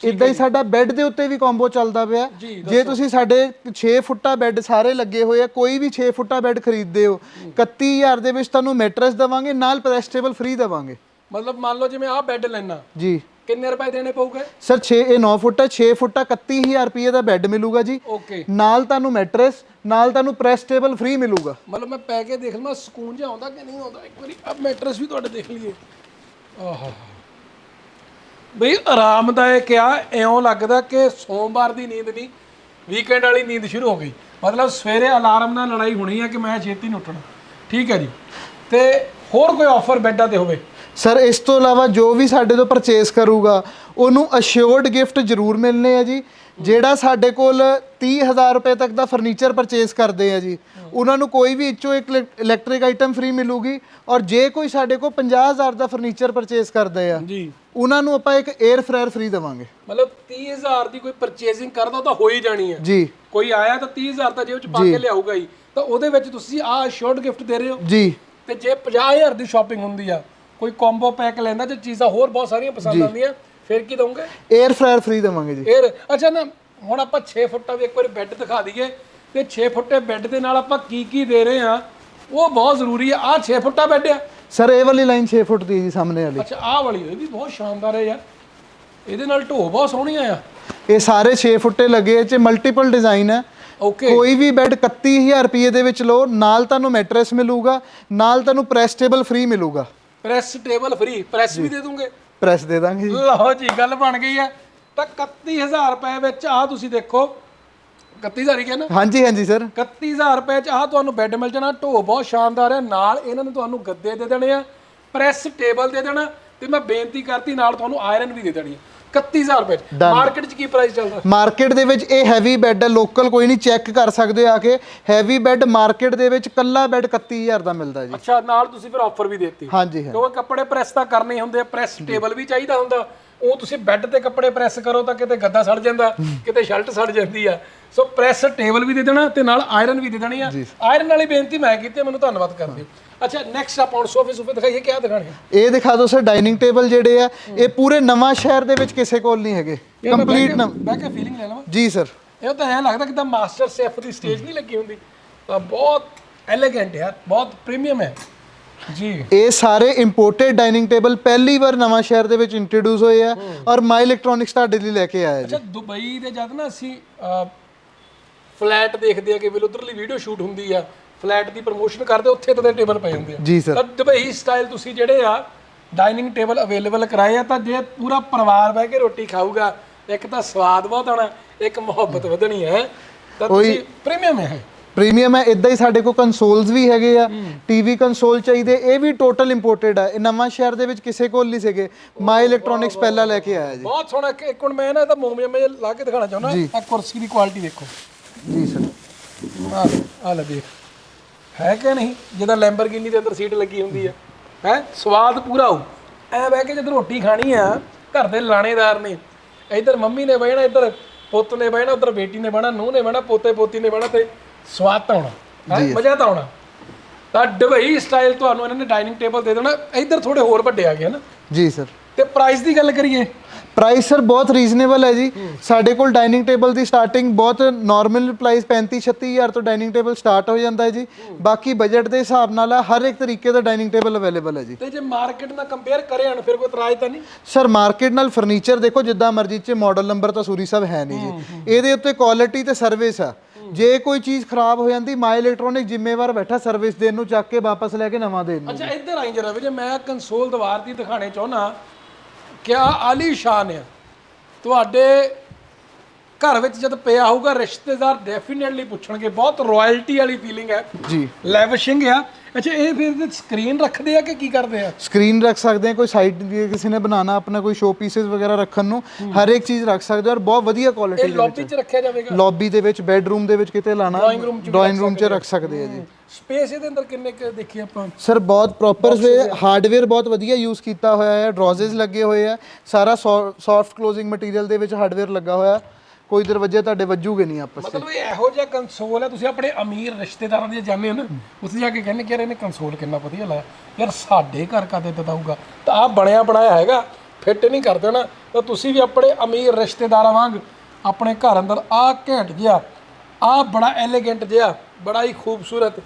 Speaker 2: ਇਦਾਂ ਹੀ ਸਾਡਾ ਬੈੱਡ ਦੇ ਉੱਤੇ ਵੀ ਕੰਬੋ ਚੱਲਦਾ ਪਿਆ।
Speaker 1: ਜੀ,
Speaker 2: ਜੇ ਤੁਸੀਂ ਸਾਡੇ 6 ਫੁੱਟਾ ਬੈੱਡ ਸਾਰੇ ਲੱਗੇ ਹੋਏ ਆ ਕੋਈ ਵੀ 6 ਫੁੱਟਾ ਬੈੱਡ ਖਰੀਦਦੇ ਹੋ 31000 ਦੇ ਵਿੱਚ ਤੁਹਾਨੂੰ ਮੈਟਰਸ ਦੇਵਾਂਗੇ ਨਾਲ ਪ੍ਰੈਸ ਟੇਬਲ ਫ੍ਰੀ ਦੇਵਾਂਗੇ।
Speaker 1: ਮਤਲਬ ਮੰਨ ਲਓ ਜਿਵੇਂ ਆਹ ਬੈੱਡ ਲੈਣਾ
Speaker 2: ਜੀ।
Speaker 1: ਕਿੰਨੇ ਰੁਪਏ ਦੇਣੇ ਪਊਗੇ?
Speaker 2: ਸਰ 6 ਇਹ 9 ਫੁੱਟ ਹੈ 6 ਫੁੱਟਾ 31000 ਰੁਪਏ ਦਾ ਬੈੱਡ ਮਿਲੂਗਾ ਜੀ।
Speaker 1: ਓਕੇ
Speaker 2: ਨਾਲ ਤੁਹਾਨੂੰ ਮੈਟਰਸ ਨਾਲ ਤੁਹਾਨੂੰ ਪ੍ਰੈਸ ਟੇਬਲ ਫ੍ਰੀ ਮਿਲੂਗਾ।
Speaker 1: ਮਤਲਬ ਮੈਂ ਪੈ ਕੇ ਦੇਖ ਲਵਾਂ ਸਕੂਨ ਜਿਹਾ ਆਉਂਦਾ ਕਿ ਨਹੀਂ ਆਉਂਦਾ? ਇੱਕ ਵਾਰੀ ਅਬ ਮੈਟਰਸ ਵੀ ਤੁਹਾਡੇ ਦੇਖ ਲਈਏ। ਆਹਾ। ਬਈ ਆਰਾਮਦਾਇਕ ਆ ਇਉਂ ਲੱਗਦਾ ਕਿ ਸੋਮਵਾਰ ਦੀ ਨੀਂਦ ਨਹੀਂ ਵੀਕਐਂਡ ਵਾਲੀ ਨੀਂਦ ਸ਼ੁਰੂ ਹੋ ਗਈ। ਮਤਲਬ ਸਵੇਰੇ ਅਲਾਰਮ ਨਾਲ ਲੜਾਈ ਹੋਣੀ ਹੈ ਕਿ ਮੈਂ ਛੇਤੀ ਨਹੀਂ ਉੱਠਣਾ। ਠੀਕ ਹੈ ਜੀ। ਤੇ ਹੋਰ ਕੋਈ ਆਫਰ ਬੈੱਡਾਂ ਤੇ ਹੋਵੇ?
Speaker 2: ਸਰ ਇਸ ਤੋਂ ਇਲਾਵਾ ਜੋ ਵੀ ਸਾਡੇ ਤੋਂ ਪਰਚੇਸ ਕਰੂਗਾ ਉਹਨੂੰ ਅਸ਼ੋਰਡ ਗਿਫਟ ਜ਼ਰੂਰ ਮਿਲਨੇ ਆ ਜੀ। ਜਿਹੜਾ ਸਾਡੇ ਕੋਲ 30000 ਰੁਪਏ ਤੱਕ ਦਾ ਫਰਨੀਚਰ ਪਰਚੇਸ ਕਰਦੇ ਆ ਜੀ ਉਹਨਾਂ ਨੂੰ ਕੋਈ ਵੀ ਇੱਚੋ ਇੱਕ ਇਲੈਕਟ੍ਰਿਕ ਆਈਟਮ ਫ੍ਰੀ ਮਿਲੂਗੀ ਔਰ ਜੇ ਕੋਈ ਸਾਡੇ ਕੋਲ 50000 ਦਾ ਫਰਨੀਚਰ ਪਰਚੇਸ ਕਰਦੇ ਆ
Speaker 1: ਜੀ।
Speaker 2: ਉਹਨਾਂ ਨੂੰ ਆਪਾਂ ਇੱਕ 에ਅਰ ਫਰਾਇਰ ਫ੍ਰੀ ਦੇਵਾਂਗੇ।
Speaker 1: ਮਤਲਬ 30000 ਦੀ ਕੋਈ ਪਰਚੇਸਿੰਗ ਕਰਦਾ ਤਾਂ ਹੋ ਹੀ ਜਾਣੀ ਹੈ
Speaker 2: ਜੀ।
Speaker 1: ਕੋਈ ਆਇਆ ਤਾਂ 30000 ਤਾਂ ਜੇਬ ਚ ਪਾ ਕੇ ਲਿਆਊਗਾ ਹੀ। ਤਾਂ ਉਹਦੇ ਵਿੱਚ ਤੁਸੀਂ ਆਹ ਸ਼ੋਰਟ ਗਿਫਟ ਦੇ ਰਹੇ ਹੋ।
Speaker 2: ਜੀ।
Speaker 1: ਤੇ ਜੇ 50000 ਦੀ ਸ਼ਾਪਿੰਗ ਹੁੰਦੀ ਆ ਕੋਈ ਕੰਬੋ ਪੈਕ ਲੈਂਦਾ ਜੇ ਚੀਜ਼ਾਂ ਹੋਰ ਬਹੁਤ ਸਾਰੀਆਂ ਪਸੰਦ ਆਉਂਦੀਆਂ ਫਿਰ ਕੀ ਦਵੋਗੇ
Speaker 2: 에ਅਰ ਫਰਾਇਰ ਫ੍ਰੀ ਦੇਵਾਂਗੇ ਜੀ।
Speaker 1: ਫਿਰ ਅੱਛਾ ਨਾ ਹੁਣ ਆਪਾਂ 6 ਫੁੱਟਾ ਵੀ ਇੱਕ ਵਾਰੀ ਬੈੱਡ ਦਿਖਾ ਦਈਏ। ਤੇ 6 ਫੁੱਟੇ ਬੈੱਡ ਦੇ ਨਾਲ ਆਪਾਂ ਕੀ ਕੀ ਦੇ ਰਹੇ ਆ ਉਹ ਬਹੁਤ ਜ਼ਰੂਰੀ ਆ। ਆ 6 ਫੁੱਟਾ ਬੈੱਡ ਆ।
Speaker 2: ਸਰ ਇਹ ਵਾਲੀ ਲਾਈਨ 6 ਫੁੱਟ ਦੀ ਹੈ ਜੀ ਸਾਹਮਣੇ ਵਾਲੀ।
Speaker 1: ਅੱਛਾ ਆਹ ਵਾਲੀ ਇਹ ਵੀ ਬਹੁਤ ਸ਼ਾਨਦਾਰ ਹੈ ਯਾਰ। ਇਹਦੇ ਨਾਲ ਢੋ ਬਹੁਤ ਸੋਹਣੀਆਂ ਆ।
Speaker 2: ਇਹ ਸਾਰੇ 6 ਫੁੱਟੇ ਲੱਗੇ ਚ ਮਲਟੀਪਲ ਡਿਜ਼ਾਈਨ ਹੈ
Speaker 1: ਓਕੇ
Speaker 2: ਕੋਈ ਵੀ ਬੈੱਡ 31000 ਰੁਪਏ ਦੇ ਵਿੱਚ ਲਓ ਨਾਲ ਤੁਹਾਨੂੰ ਮੈਟਰਸ ਮਿਲੂਗਾ ਨਾਲ ਤੁਹਾਨੂੰ ਪ੍ਰੈਸ ਟੇਬਲ ਫ੍ਰੀ ਮਿਲੂਗਾ।
Speaker 1: ਪ੍ਰੈਸ ਟੇਬਲ ਫ੍ਰੀ ਪ੍ਰੈਸ ਵੀ ਦੇ ਦੂੰਗੇ।
Speaker 2: ਪ੍ਰੈਸ ਦੇ ਦਾਂਗੇ ਜੀ।
Speaker 1: ਲਓ ਜੀ ਗੱਲ ਬਣ ਗਈ ਹੈ। ਤਾਂ 31000 ਰੁਪਏ ਵਿੱਚ ਆ ਤੁਸੀਂ ਦੇਖੋ। 31000 ਹੀ ਕਹਿੰਦਾ
Speaker 2: ਹਾਂਜੀ ਹਾਂਜੀ ਸਰ।
Speaker 1: 31000 ਰੁਪਏ ਚ ਆਹ ਤੁਹਾਨੂੰ ਬੈੱਡ ਮਿਲ ਜਾਣਾ। ਢੋ ਬਹੁਤ ਸ਼ਾਨਦਾਰ ਹੈ। ਨਾਲ ਇਹਨਾਂ ਨੇ ਤੁਹਾਨੂੰ ਗੱਦੇ ਦੇ ਦੇਣੇ ਆ। ਪ੍ਰੈਸ ਟੇਬਲ ਦੇ ਦੇਣਾ। ਤੇ ਮੈਂ ਬੇਨਤੀ ਕਰਤੀ ਨਾਲ ਤੁਹਾਨੂੰ ਆਇਰਨ ਵੀ ਦੇ ਦੇਣੀ ਹੈ। 31000 ਰੁਪਏ
Speaker 2: Done.
Speaker 1: ਮਾਰਕੀਟ 'ਚ ਕੀ ਪ੍ਰਾਈਸ ਚੱਲਦਾ?
Speaker 2: ਮਾਰਕੀਟ ਦੇ ਵਿੱਚ ਇਹ ਹੈਵੀ ਬੈੱਡ ਹੈ ਲੋਕਲ ਕੋਈ ਨਹੀਂ ਚੈੱਕ ਕਰ ਸਕਦੇ ਹੋ ਆ ਕੇ। ਹੈਵੀ ਬੈੱਡ ਮਾਰਕੀਟ ਦੇ ਵਿੱਚ ਕੱਲਾ ਬੈੱਡ 31000 ਦਾ ਮਿਲਦਾ ਜੀ।
Speaker 1: ਅੱਛਾ ਨਾਲ ਤੁਸੀਂ ਫਿਰ ਆਫਰ ਵੀ ਦੇਤੀ।
Speaker 2: ਹਾਂਜੀ ਹਾਂ
Speaker 1: ਕਿਉਂਕਿ ਕੱਪੜੇ ਪ੍ਰੈਸ ਤਾਂ ਕਰਨੇ ਹੁੰਦੇ ਆ ਪ੍ਰੈਸ ਟੇਬਲ ਵੀ ਚਾਹੀਦਾ ਹੁੰਦਾ। ਉਹ ਤੁਸੀਂ ਬੈੱਡ ਤੇ ਕੱਪੜੇ ਪ੍ਰੈਸ ਕਰੋ ਤਾਂ ਕਿਤੇ ਗੱਦਾ ਸੜ ਜਾਂਦਾ ਕਿਤੇ ਸ਼ਰਟ ਸੜ ਜਾਂਦੀ ਆ। ਸੋ ਪ੍ਰੈਸ ਟੇਬਲ ਵੀ ਦੇ ਦੇਣਾ ਤੇ ਨਾਲ ਆਇਰਨ ਵੀ ਦੇ ਦੇਣੀ ਆ। ਆਇਰਨ ਵਾਲੀ ਬੇਨਤੀ ਮੈਂ ਕੀਤੀ ਮੈਨੂੰ ਧੰਨਵਾਦ ਕਰਦੇ ਹੋ। ਅੱਛਾ ਨੈਕਸਟ ਆਪਾਂ ਸੋਫੇ ਸੋਫੇ ਦਿਖਾਈਏ ਕਿਆ ਦਿਖਾਣੇ
Speaker 2: ਇਹ ਦਿਖਾ ਦਿਓ ਸਰ ਡਾਈਨਿੰਗ ਟੇਬਲ ਜਿਹੜੇ ਆ ਇਹ ਪੂਰੇ ਨਵਾਂ ਸ਼ਹਿਰ ਦੇ ਵਿੱਚ ਕਿਸੇ ਕੋਲ ਨਹੀਂ ਹੈਗੇ। ਕੰਪਲੀਟ ਨਾ
Speaker 1: ਬਹਿ ਕੇ ਫੀਲਿੰਗ ਲੈ ਲਵਾਂ।
Speaker 2: ਜੀ ਸਰ।
Speaker 1: ਇਹ ਤਾਂ ਐਂ ਲੱਗਦਾ ਕਿ ਤਾਂ ਮਾਸਟਰ ਸ਼ੈਫ ਦੀ ਸਟੇਜ ਨਹੀਂ ਲੱਗੀ ਹੁੰਦੀ। ਤਾਂ ਬਹੁਤ ਐਲੀਗੈਂਟ ਯਾਰ ਬਹੁਤ ਪ੍ਰੀਮੀਅਮ ਹੈ ਜੀ।
Speaker 2: ਇਹ ਸਾਰੇ ਇੰਪੋਰਟਡ ਡਾਈਨਿੰਗ ਟੇਬਲ ਪਹਿਲੀ ਵਾਰ ਨਵਾਂ ਸ਼ਹਿਰ ਦੇ ਵਿੱਚ ਇੰਟਰੋਡਿਊਸ ਹੋਏ ਆ ਔਰ ਮਾਈ ਇਲੈਕਟ੍ਰੋਨਿਕਸ ਤੁਹਾਡੇ ਲਈ ਲੈ ਕੇ ਆਇਆ ਜੀ।
Speaker 1: ਅੱਛਾ ਦੁਬਈ ਦੇ ਜਦ ਨਾ ਅਸੀਂ ਫਲੈਟ ਦੇਖਦੇ ਆ ਕਿ ਵੀ ਉਧਰਲੀ ਵੀਡੀਓ ਸ਼ੂਟ ਹੁੰਦੀ ਆ ਫਲੈਟ ਦੀ ਪ੍ਰੋਮੋਸ਼ਨ ਕਰਦੇ ਉੱਥੇ ਤਾਂ ਟੇਬਲ ਪਏ ਹੁੰਦੇ ਆ।
Speaker 2: ਜੀ ਸਰ
Speaker 1: ਤਾਂ ਦੁਬਈ ਸਟਾਈਲ ਤੁਸੀਂ ਜਿਹੜੇ ਆ ਡਾਈਨਿੰਗ ਟੇਬਲ ਅਵੇਲੇਬਲ ਕਰਾਏ ਆ ਤਾਂ ਜੇ ਪੂਰਾ ਪਰਿਵਾਰ ਬਹਿ ਕੇ ਰੋਟੀ ਖਾਊਗਾ ਇੱਕ ਤਾਂ ਸਵਾਦ ਬਹੁਤ ਆਉਣਾ ਇੱਕ ਮੁਹੱਬਤ ਵਧਣੀ ਹੈ ਤਾਂ ਤੁਸੀਂ ਪ੍ਰੀਮੀਅਮ ਹੈ
Speaker 2: ਪ੍ਰੀਮੀਅਮ ਹੈ ਇਦਾਂ ਹੀ ਸਾਡੇ ਕੋਲ ਕੰਸੋਲਸ ਵੀ ਹੈਗੇ ਆ ਟੀਵੀ ਕੰਸੋਲ ਚਾਹੀਦੇ ਇਹ ਵੀ ਟੋਟਲ ਇੰਪੋਰਟਡ ਆ। ਇਹ ਨਵਾਂ ਸ਼ਹਿਰ ਦੇ ਵਿੱਚ ਕਿਸੇ ਕੋਲ ਨਹੀਂ ਸੀਗੇ। ਮਾਈ ਇਲੈਕਟ੍ਰੋਨਿਕਸ ਪਹਿਲਾਂ ਲੈ ਕੇ ਆਇਆ ਜੀ।
Speaker 1: ਬਹੁਤ ਸੋਹਣਾ ਇੱਕ- ਇੱਕ ਹੁਣ ਮੈਂ ਨਾ ਇਹਦਾ ਮੋਮੀਅਮ ਜਿਹਾ ਲਾ ਕੇ ਦਿਖਾਣਾ ਚਾਹੁੰਦਾ। ਆ ਕੁਰਸੀ ਦੀ ਕੁਆਲਿਟੀ ਦੇਖੋ
Speaker 2: ਜੀ ਸਰ
Speaker 1: ਆ ਆ ਲੈ ਦੇਖ। ਹੈ ਕਿ ਨਹੀਂ? ਜਿਹਦਾ ਲੈਂਬਰਗਿਨੀ ਦੇ ਅੰਦਰ ਸੀਟ ਲੱਗੀ ਹੁੰਦੀ ਆ। ਹੈ? ਸਵਾਦ ਪੂਰਾ ਹੋਊ। ਐ ਬਹਿ ਕੇ ਜਦ ਰੋਟੀ ਖਾਣੀ ਆ ਘਰ ਦੇ ਲਾਣੇਦਾਰ ਨੇ ਇੱਧਰ ਮੰਮੀ ਨੇ ਬਹਿਣਾ ਇੱਧਰ ਪੁੱਤ ਨੇ ਬਹਿਣਾ ਉੱਧਰ ਬੇਟੀ ਨੇ ਬਹਿਣਾ ਨੂੰਹ ਨੇ ਬਹਿਣਾ ਪੋਤੇ ਪੋਤੀ ਨੇ ਬਹਿਣਾ ਤੇ ਸਵਾਦ ਤਾਂ ਆਉਣਾ ਹੈਂ? ਮਜ਼ਾ ਤਾਂ ਆਉਣਾ। ਤਾਂ ਡਬਈ ਸਟਾਈਲ ਤੁਹਾਨੂੰ ਇਹਨਾਂ ਨੇ ਡਾਈਨਿੰਗ ਟੇਬਲ ਦੇ ਦੇਣਾ। ਇੱਧਰ ਥੋੜੇ ਹੋਰ ਵੱਡੇ ਆ ਗਏ ਨਾ?
Speaker 2: ਜੀ ਸਰ
Speaker 1: ਤੇ ਪ੍ਰਾਈਸ ਦੀ ਗੱਲ ਕਰੀਏ।
Speaker 2: ਪ੍ਰਾਈਸ ਸਰ ਬਹੁਤ ਰੀਜ਼ਨੇਬਲ ਹੈ ਜੀ। ਸਾਡੇ ਕੋਲ ਡਾਈਨਿੰਗ ਟੇਬਲ ਦੀ ਸਟਾਰਟਿੰਗ ਬਹੁਤ ਨਾਰਮਲ ਪ੍ਰਾਈਸ 35 36000 ਤੋਂ ਡਾਈਨਿੰਗ ਟੇਬਲ ਸਟਾਰਟ ਹੋ ਜਾਂਦਾ ਹੈ ਜੀ। ਬਾਕੀ ਬਜਟ ਦੇ ਹਿਸਾਬ ਨਾਲ ਆ, ਹਰ ਇੱਕ ਤਰੀਕੇ ਦਾ ਡਾਈਨਿੰਗ ਟੇਬਲ ਅਵੇਲੇਬਲ ਹੈ ਜੀ।
Speaker 1: ਤੇ ਜੇ ਮਾਰਕੀਟ ਨਾਲ ਕੰਪੇਅਰ ਕਰੇ ਹਣ ਫਿਰ ਕੋਈ ਇਤਰਾਜ਼ ਤਾਂ ਨਹੀਂ?
Speaker 2: ਸਰ ਮਾਰਕੀਟ ਨਾਲ ਫਰਨੀਚਰ ਦੇਖੋ ਜਿੱਦਾਂ ਮਰਜ਼ੀ ਚ ਮਾਡਲ ਨੰਬਰ ਤਾਂ ਸੂਰੀ ਸਾਹਿਬ ਹੈ ਨਹੀਂ ਜੀ। ਇਹਦੇ ਉੱਤੇ ਕੁਆਲਿਟੀ ਤੇ ਸਰਵਿਸ ਆ। ਜੇ ਕੋਈ ਚੀਜ਼ ਖਰਾਬ ਹੋ ਜਾਂਦੀ ਮਾਈ ਇਲੈਕਟ੍ਰੋਨਿਕ ਜ਼ਿੰਮੇਵਾਰ ਬੈਠਾ ਸਰਵਿਸ ਦੇਣ ਨੂੰ ਚੱਕ ਕੇ ਵਾਪਸ ਲੈ ਕੇ ਨਵਾਂ ਦੇਣ ਨੂੰ।
Speaker 1: ਅੱਛਾ ਇੱਧਰ ਆਈ ਜਰਾ ਵੀ ਜੇ ਮੈਂ ਕੰਸੋਲ ਦੀਵਾਰ ਦੀ ਦਿਖਾਣੇ ਚਾਹੁੰਨਾ ਕਿ ਆ ਆਲੀਸ਼ਾਨ ਆ ਤੁਹਾਡੇ ਘਰ ਵਿੱਚ ਜਦ ਪਿਆ ਹੋਊਗਾ ਰਿਸ਼ਤੇਦਾਰ ਡੈਫੀਨਿਟਲੀ ਪੁੱਛਣਗੇ। ਬਹੁਤ ਰਾਇਲਟੀ ਵਾਲੀ ਫੀਲਿੰਗ ਹੈ।
Speaker 2: ਜੀ।
Speaker 1: ਲੈਵਿਸ਼ਿੰਗ ਆ। ਅੱਛਾ ਇਹ ਫਿਰ ਸਕਰੀਨ ਰੱਖਦੇ ਆ ਕਿ ਕੀ ਕਰਦੇ ਆ?
Speaker 2: ਸਕਰੀਨ ਰੱਖ ਸਕਦੇ ਹਾਂ ਕੋਈ ਸਾਈਡ ਦੀ ਕਿਸੇ ਨੇ ਬਣਾਉਣਾ ਆਪਣਾ ਕੋਈ ਸ਼ੋ ਪੀਸਸ ਵਗੈਰਾ ਰੱਖਣ ਨੂੰ ਹਰ ਇੱਕ ਚੀਜ਼ ਰੱਖ ਸਕਦੇ ਹੋ ਔਰ ਬਹੁਤ ਵਧੀਆ
Speaker 1: ਇਹ
Speaker 2: ਕੁਆਲਿਟੀ ਦੇ
Speaker 1: ਲੌਬੀ 'ਚ ਰੱਖਿਆ ਜਾਵੇਗਾ?
Speaker 2: ਲੌਬੀ ਦੇ ਵਿੱਚ ਬੈੱਡਰੂਮ ਦੇ ਵਿੱਚ ਕਿਤੇ ਲਾਣਾ
Speaker 1: Drawing room 'ਚ ਵੀ
Speaker 2: ਡਰਾਇੰਗ ਰੂਮ 'ਚ ਰੱਖ ਸਕਦੇ ਆ ਜੀ।
Speaker 1: ਸਪੇਸ ਇਹਦੇ ਅੰਦਰ ਕਿੰਨੇ ਕੁ ਦੇਖੀ ਆਪਾਂ?
Speaker 2: ਸਰ ਬਹੁਤ ਪ੍ਰੋਪਰ ਵੇ ਹਾਰਡਵੇਅਰ ਬਹੁਤ ਵਧੀਆ ਯੂਜ਼ ਕੀਤਾ ਹੋਇਆ ਹੈ ਡਰੋਜ਼ਸ ਲੱਗੇ ਹੋਏ ਆ ਸਾਰਾ ਸੌਫਟ ਕਲੋਜ਼ਿੰਗ ਮਟੀਰੀਅਲ ਦੇ ਵਿੱਚ ਹਾਰਡਵੇਅਰ ਲੱਗਾ ਹੋਇਆ। ਕੋਈ ਦਰਵਾਜ਼ੇ ਤੁਹਾਡੇ ਵੱਜੂਗੇ ਨਹੀਂ ਆਪਸ 'ਚ
Speaker 1: ਮਤਲਬ ਇਹ ਇਹੋ ਜਿਹਾ ਕੰਸੋਲ ਹੈ ਤੁਸੀਂ ਆਪਣੇ ਅਮੀਰ ਰਿਸ਼ਤੇਦਾਰਾਂ ਦੇ ਜਾਂਦੇ ਹੋ ਨਾ ਉੱਥੇ ਜਾ ਕੇ ਕਹਿੰਦੇ ਕਿ ਯਾਰ ਇਹਨੇ ਕੰਸੋਲ ਕਿੰਨਾ ਵਧੀਆ ਲਾਇਆ। ਯਾਰ ਸਾਡੇ ਘਰ ਕਦੇ ਦਤਾਊਗਾ ਤਾਂ ਆ ਬਣਿਆ ਬਣਾਇਆ ਹੈਗਾ ਫਿੱਟ ਨਹੀਂ ਕਰਦੇ ਨਾ ਤਾਂ ਤੁਸੀਂ ਵੀ ਆਪਣੇ ਅਮੀਰ ਰਿਸ਼ਤੇਦਾਰਾਂ ਵਾਂਗ ਆਪਣੇ ਘਰ ਅੰਦਰ ਆ ਘੈਂਟ ਜਿਹਾ ਆ ਬੜਾ ਐਲੀਗੈਂਟ ਜਿਹਾ ਬੜਾ ਹੀ ਖੂਬਸੂਰਤ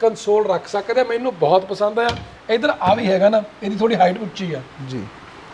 Speaker 1: ਕੰਸੋਲ ਰੱਖ ਸਕਦੇ ਆ। ਮੈਨੂੰ ਬਹੁਤ ਪਸੰਦ ਆਇਆ। ਇਧਰ ਆ ਵੀ ਹੈਗਾ ਨਾ ਇਹਦੀ ਥੋੜੀ ਹਾਈਟ ਉੱਚੀ ਆ।
Speaker 2: ਜੀ।